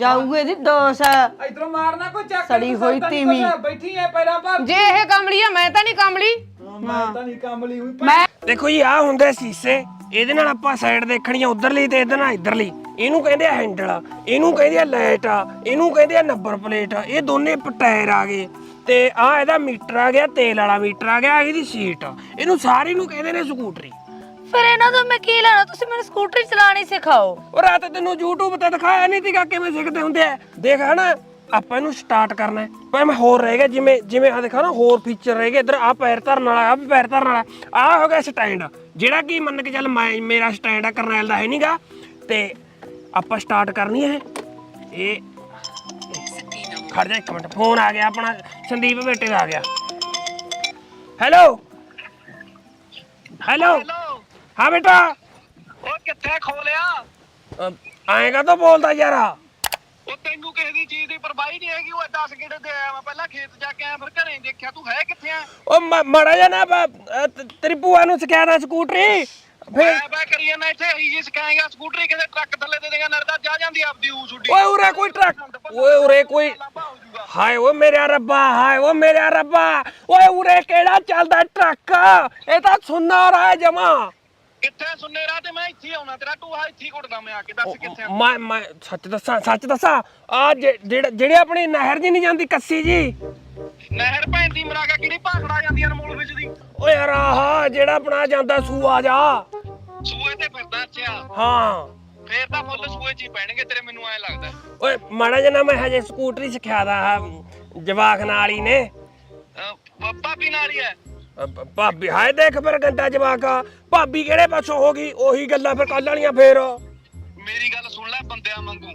ਜਾਊਗੇ ਦੀ ਦੋਸ। ਇਧਰੋਂ ਮਾਰਨਾ ਕੋਈ ਚੱਕ ਸੜੀ ਹੋਈ ਤੀਵੀਂ। ਬੈਠੀ ਐ ਪੈਰਾਂ ਪਰ। ਜੇ ਇਹ ਕਮਲੀ ਆ ਮੈਂ ਤਾਂ ਨਹੀਂ ਕਮਲੀ ਮੈਂ ਤਾਂ ਨਹੀਂ ਕੰਮਲੀ ਹੋਈ ਮੈਂ ਦੇਖੋ ਜੀ ਆ ਹੁੰਦੇ ਸੀਸੇ। ਇਹਦੇ ਨਾਲ ਆਪਾਂ ਸਾਈਡ ਦੇਖਣੀ ਆ ਉਧਰਲੀ ਤੇ ਇਹਦੇ ਨਾਲ ਇਧਰਲੀ। ਇਹਨੂੰ ਕਹਿੰਦੇ ਆ ਹੈਂਡਲ ਇਹਨੂੰ ਕਹਿੰਦੇ ਆ ਲਾਈਟ ਆ। ਇਹਨੂੰ ਕਹਿੰਦੇ ਆ ਨੰਬਰ ਪਲੇਟ ਇਹ ਦੋਨੇ ਪ- ਟਾਇਰ ਆ ਗਏ। ਤੇ ਆ ਇਹਦਾ ਮੀਟਰ ਆ ਗਿਆ ਤੇਲ ਵਾਲਾ ਮੀਟਰ ਆ ਗਿਆ ਇਹਦੀ ਸੀਟ ਇਹਨੂੰ ਸਾਰੀ ਨੂੰ ਕਹਿੰਦੇ ਨੇ ਸਕੂਟਰੀ ਫਿਰ ਇਹਨਾਂ ਤੋਂ ਮੈਂ ਕੀ ਲੈਣਾ? ਤੁਸੀਂ ਮੈਨੂੰ ਸਕੂਟਰੀ ਚਲਾਣੀ ਸਿਖਾਓ। ਉਹ ਰਾਤ ਤੈਨੂੰ YouTube ਤੇ ਦਿਖਾਇਆ ਨਹੀਂ ਸੀਗਾ ਕਿਵੇਂ ਸਿੱਖਦੇ ਹੁੰਦੇ ਆ। ਦੇਖ ਹਨਾ, ਆਪਾਂ ਇਹਨੂੰ ਸਟਾਰਟ ਕਰਨਾ ਹੈ। ਪਰ ਮੈਂ ਹੋਰ ਰਹਿ ਗਿਆ, ਜਿਵੇਂ ਜਿਵੇਂ ਆ ਦੇਖਾ ਨਾ, ਹੋਰ ਫੀਚਰ ਰਹਿ ਗਏ। ਇਧਰ ਆ ਪੈਰ ਧਰਨ ਵਾਲਾ ਆ ਵੀ ਪੈਰ ਧਰਨ ਵਾਲਾ। ਆ ਹੋ ਗਿਆ ਸਟੈਂਡ ਜਿਹੜਾ ਕਿ ਮੰਨ ਕੇ ਚੱਲ ਮੈਂ, ਮੇਰਾ ਸਟੈਂਡ ਆ, ਕਰਨੈਲ ਦਾ ਹੈ ਨਹੀਂਗਾ ਤੇ ਆਪਾਂ ਸਟਾਰਟ ਕਰਨੀ ਹੈ। ਇਹ, ਖੜ ਜਾ ਇੱਕ ਮਿੰਟ, ਫੋਨ ਆ ਗਿਆ ਆਪਣਾ, ਸੰਦੀਪ ਬੇਟੇ ਦਾ ਆ ਗਿਆ। ਹੈਲੋ ਹੈਲੋ ਹਾਂ ਬੇਟਾ। ਉਹ ਕਿੱਥੇ ਖੋਲਿਆ? ਆਏਗਾ ਤਾਂ ਬੋਲਦਾ ਯਾਰਾ? ਉਹ ਤੈਨੂੰ ਕਿਸੇ ਦੀ ਚੀਜ਼ ਦੀ ਪਰਵਾਹੀ ਨਹੀਂ ਹੈਗੀ ਉਹ 10 ਗੇੜੇ ਤੇ ਆਇਆ ਮੈਂ ਪਹਿਲਾਂ ਖੇਤ ਜਾ ਕੇ ਆਇਆ ਫਿਰ ਘਰੇ ਦੇਖਿਆ ਤੂੰ ਹੈ ਕਿੱਥੇ ਆ? ਉਹ ਮ- ਮਾੜਾ ਜਿਹਾ ਨਾ ਬ- ਅਹ ਤ- ਤੇਰੀ ਭੂਆ ਨੂੰ ਸਿਖਾਇਆ ਸਕੂਟਰੀ। ਫਿਰ ਬੈ ਕਰੀ ਜਾਂਦਾ ਇੱਥੇ ਹੀ ਜੀ ਸਿਕਾਏਗਾ ਸਕੂਟਰੀ ਕਿਸੇ ਟਰੱਕ ਥੱਲੇ ਦੇ ਦੇਗਾ ਨਰਦਾ ਜਾ ਜਾਂਦੀ ਆਪਦੀ ਊ ਛੁੱਡੀ। ਓਏ ਉਰੇ ਕੋਈ ਟਰੱਕ ਓਏ ਉਰੇ ਕੋਈ ਹਾਏ ਓ ਮੇਰੇ ਰੱਬਾ ਹਾਏ ਓ ਮੇਰੇ ਰੱਬਾ। ਓਏ ਉਰੇ ਕਿਹੜਾ ਚੱਲਦਾ ਟਰੱਕ? ਇਹ ਤਾਂ ਸੁੰਨਾ ਰਹਾ ਜਮਾ। ਕਿੱਥੇ ਸੁਣਨੇ ਰਾਹ ਤੇ ਮੈਂ ਇੱਥੇ ਹੀ ਆਉਣਾ ਤੇਰਾ ਟੂਹਾ ਇੱਥੇ ਹੀ ਘੁੱਟਦਾ ਮੈਂ ਆ ਕੇ ਦੱਸ ਕਿੱਥੇ ਆ? ਮੈਂ ਮੈਂ ਸੱਚ ਦੱਸਾਂ ਸੱਚ ਦੱਸਾਂ ਆ ਜਿਹੜੇ ਜਿਹੜੇ ਆਪਣੀ ਨਹਿਰ ਜੀ ਨਹੀਂ ਜਾਂਦੀ ਕੱਸੀ ਜੀ। ਨਹਿਰ ਭੈਣ ਦੀ ਮਰਾਗਾ ਕਿਹੜੀ ਭਾਖੜਾ ਜਾਂਦੀ ਅਨਮੋਲ ਵਿੱਚ ਦੀ? ਓਏ ਯਾਰ ਆਹ ਜਿਹੜਾ ਆਪਣਾ ਜਾਂਦਾ ਸੂਆ ਜਾ। ਸੂਏ ਤੇ ਫਿਰਦਾ ਅੱਛਾ ਹਾਂ। ਫੇਰ ਤਾਂ ਫੁੱਲ ਸੂਏ ਚ ਹੀ ਪੈਣਗੇ ਤੇਰੇ ਮੈਨੂੰ ਐ ਲੱਗਦਾ। ਓਏ ਮਾੜਾ ਜਿਹਾ ਨਾ ਮੈਂ ਹਜੇ ਸਕੂਟਰੀ ਸਿਖਿਆ ਦਾ ਆਹ ਜਵਾਕ ਨਾਲ ਹੀ ਨੇ। ਅਹ ਭਾਬੀ ਨਾਲ ਹੀ ਐ। ਅ, ਭਾਬੀ ਹਾਏ ਦੇਖ ਫਿਰ ਗੰਦਾ ਜਵਾਕਾ ਭਾਬੀ ਕਿਹੜੇ ਪਾਸੋਂ ਹੋ ਗਈ? ਉਹੀ ਗੱਲਾਂ ਫਿਰ ਕੱਲ ਵਾਲੀਆਂ ਫੇਰ। ਮੇਰੀ ਗੱਲ ਸੁਣ ਲੈ ਬੰਦਿਆਂ ਵਾਂਗੂ।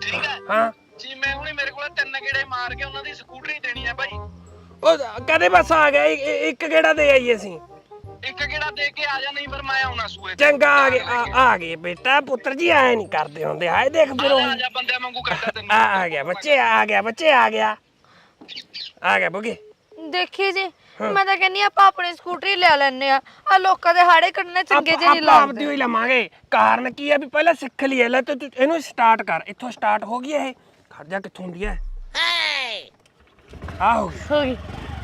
ਠੀਕ ਹੈ? ਹਾਂ। ਜੀ ਮੈਂ ਹੁਣੇ ਮੇਰੇ ਕੋਲ ਤਿੰਨ ਗੇੜੇ ਮਾਰ ਕੇ ਉਹਨਾਂ ਦੀ ਸਕੂਟਰੀ ਦੇਣੀ ਹੈ ਭਾਈ। ਉਹ ਕਦੇ ਬਸ ਆ ਗਿਆ? ਇ- ਇ- ਇੱਕ ਕਿਹੜਾ ਦੇ ਆਈ ਅਸੀਂ। ਇੱਕ ਗੇੜਾ ਦੇ ਕੇ ਆ ਜਾ ਨਹੀਂ ਫਿਰ ਮੈਂ ਆਉਣਾ ਸੂਏ ਤੇ। ਚੰਗਾ ਆ ਗਏ ਆ- ਆ ਗਏ। ਬੇਟਾ ਪੁੱਤਰ ਜੀ ਆਏ ਨਹੀਂ ਕਰਦੇ ਹੁੰਦੇ। ਹਾਏ ਦੇਖ ਫਿਰ ਆ ਉਹ। ਜਾ, ਆ ਜਾ ਬੰਦਿਆਂ ਵਾਂਗੂ ਕਰਦਾ ਤੈਨੂੰ। ਆ ਆ ਗਿਆ ਬੱਚੇ ਆ ਗਿਆ ਬੱਚੇ ਆ ਗਿਆ। ਆ ਗਿਆ ਬੁਗੇ। ਦੇਖੀ ਜੀ ਮੈਂ ਤਾਂ ਕਹਿੰਨੀ ਆਪਾਂ ਆਪਣੀ ਸਕੂਟਰੀ ਲੈ ਲੈਣੇ ਆ ਆ ਲੋਕਾਂ ਦੇ ਹਾੜੇ ਕੱਢਣੇ ਚੰਗੇ ਜਿਹੇ ਨਹੀਂ ਆਪਾਂ ਆਪਦੀ ਲੱਗਦੇ ਹੋਈ ਲਵਾਂਗੇ। ਕਾਰਨ ਕੀ ਹੈ ਵੀ ਪਹਿਲਾਂ ਸਿੱਖ ਲਈਏ ਲੈ ਤੂੰ ਤੂੰ ਇਹਨੂੰ ਸਟਾਰਟ ਕਰ। ਇੱਥੋਂ ਸਟਾਰਟ ਹੋ ਗਈ ਇਹ। ਖੜ ਜਾ ਕਿੱਥੋਂ ਹੁੰਦੀ ਹੈ ਆ ਹੋ ਗਈ। ਹੋ ਗਈ।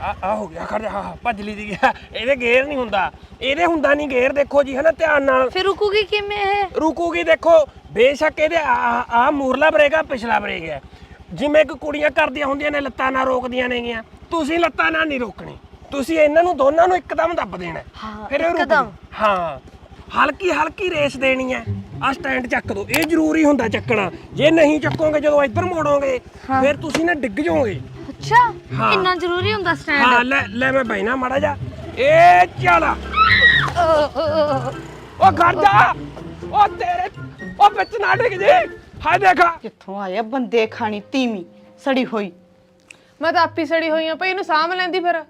ਆ ਆ ਹੋ ਗਿਆ ਖੜ ਜਾ। ਹਾਂ ਹਾਂ, ਭੱਜ ਲਈ ਦੀ। ਗਿਆ ਇਹਦੇ ਗੇਅਰ ਨਹੀਂ ਹੁੰਦਾ। ਇਹਦੇ ਹੁੰਦਾ ਨਹੀਂ ਗੇਅਰ ਦੇਖੋ ਜੀ ਹਨਾ ਧਿਆਨ ਨਾਲ। ਫਿਰ ਰੁਕੂਗੀ ਕਿਵੇਂ ਇਹ? ਰੁਕੂਗੀ ਦੇਖੋ ਬੇਸ਼ੱਕ ਇਹਦੇ ਆ ਆ ਮੂਰਲਾ ਬ੍ਰੇਕ ਆ ਪਿਛਲਾ ਬ੍ਰੇਕ ਹੈ ਜਿਵੇਂ ਕਿ ਕੁੜੀਆਂ ਕਰਦੀਆਂ ਹੁੰਦੀਆਂ ਨੇ ਲੱਤਾਂ ਨਾਲ ਰੋਕਦੀਆਂ ਨੇਗੀਆਂ। ਤੁਸੀਂ ਲੱਤਾਂ ਨਾਲ ਨਹੀਂ ਰੋਕਣੀ। ਤੁਸੀਂ ਇਹਨਾਂ ਨੂੰ ਦੋਨਾਂ ਨੂੰ ਇੱਕਦਮ ਦੱਬ ਦੇਣਾ। ਹੈ। ਫਿਰ ਇਹ ਰੁਕ ਇੱਕਦਮ। ਹਾਂ ਹਲਕੀ ਹਲਕੀ ਰੇਸ ਦੇਣੀ ਹੈ। ਆ ਸਟੈਂਡ ਚੱਕ ਦੋ। ਇਹ ਜ਼ਰੂਰੀ ਹੁੰਦਾ ਚੱਕਣਾ। ਜੇ ਨਹੀਂ ਚੱਕੋਗੇ ਜਦੋਂ ਇੱਧਰ ਮੋੜੋਗੇ ਫਿਰ ਤੁਸੀਂ ਨਾ ਡਿੱਗ ਜਾਓਗੇ। ਅੱਛਾ ਹਾਂ। ਇੰਨਾ ਜ਼ਰੂਰੀ ਹੁੰਦਾ ਹਾਂ ਸਟੈਂਡ ਲੈ ਲੈ ਮੈਂ ਬੈਣਾ ਮਾੜਾ ਜਾ ਏ ਚੱਲ। ਉਹ ਘਰ ਜਾ। ਉਹ ਤੇਰੇ ਉਹ ਵਿੱਚ ਨਾ ਡਿੱਗ ਜੇ। ਹਾਏ ਦੇਖਾ। ਕਿੱਥੋਂ ਆਇਆ ਬੰਦੇ ਖਾਣੀ ਤੀਵੀਂ ਸੜੀ ਹੋਈ। ਮੈਂ ਤਾਂ ਆਪੀ ਸੜੀ ਹੋਈ ਆ ਭਈ ਇਹਨੂੰ ਸਾਂਭ ਲੈਂਦੀ ਫਿਰ।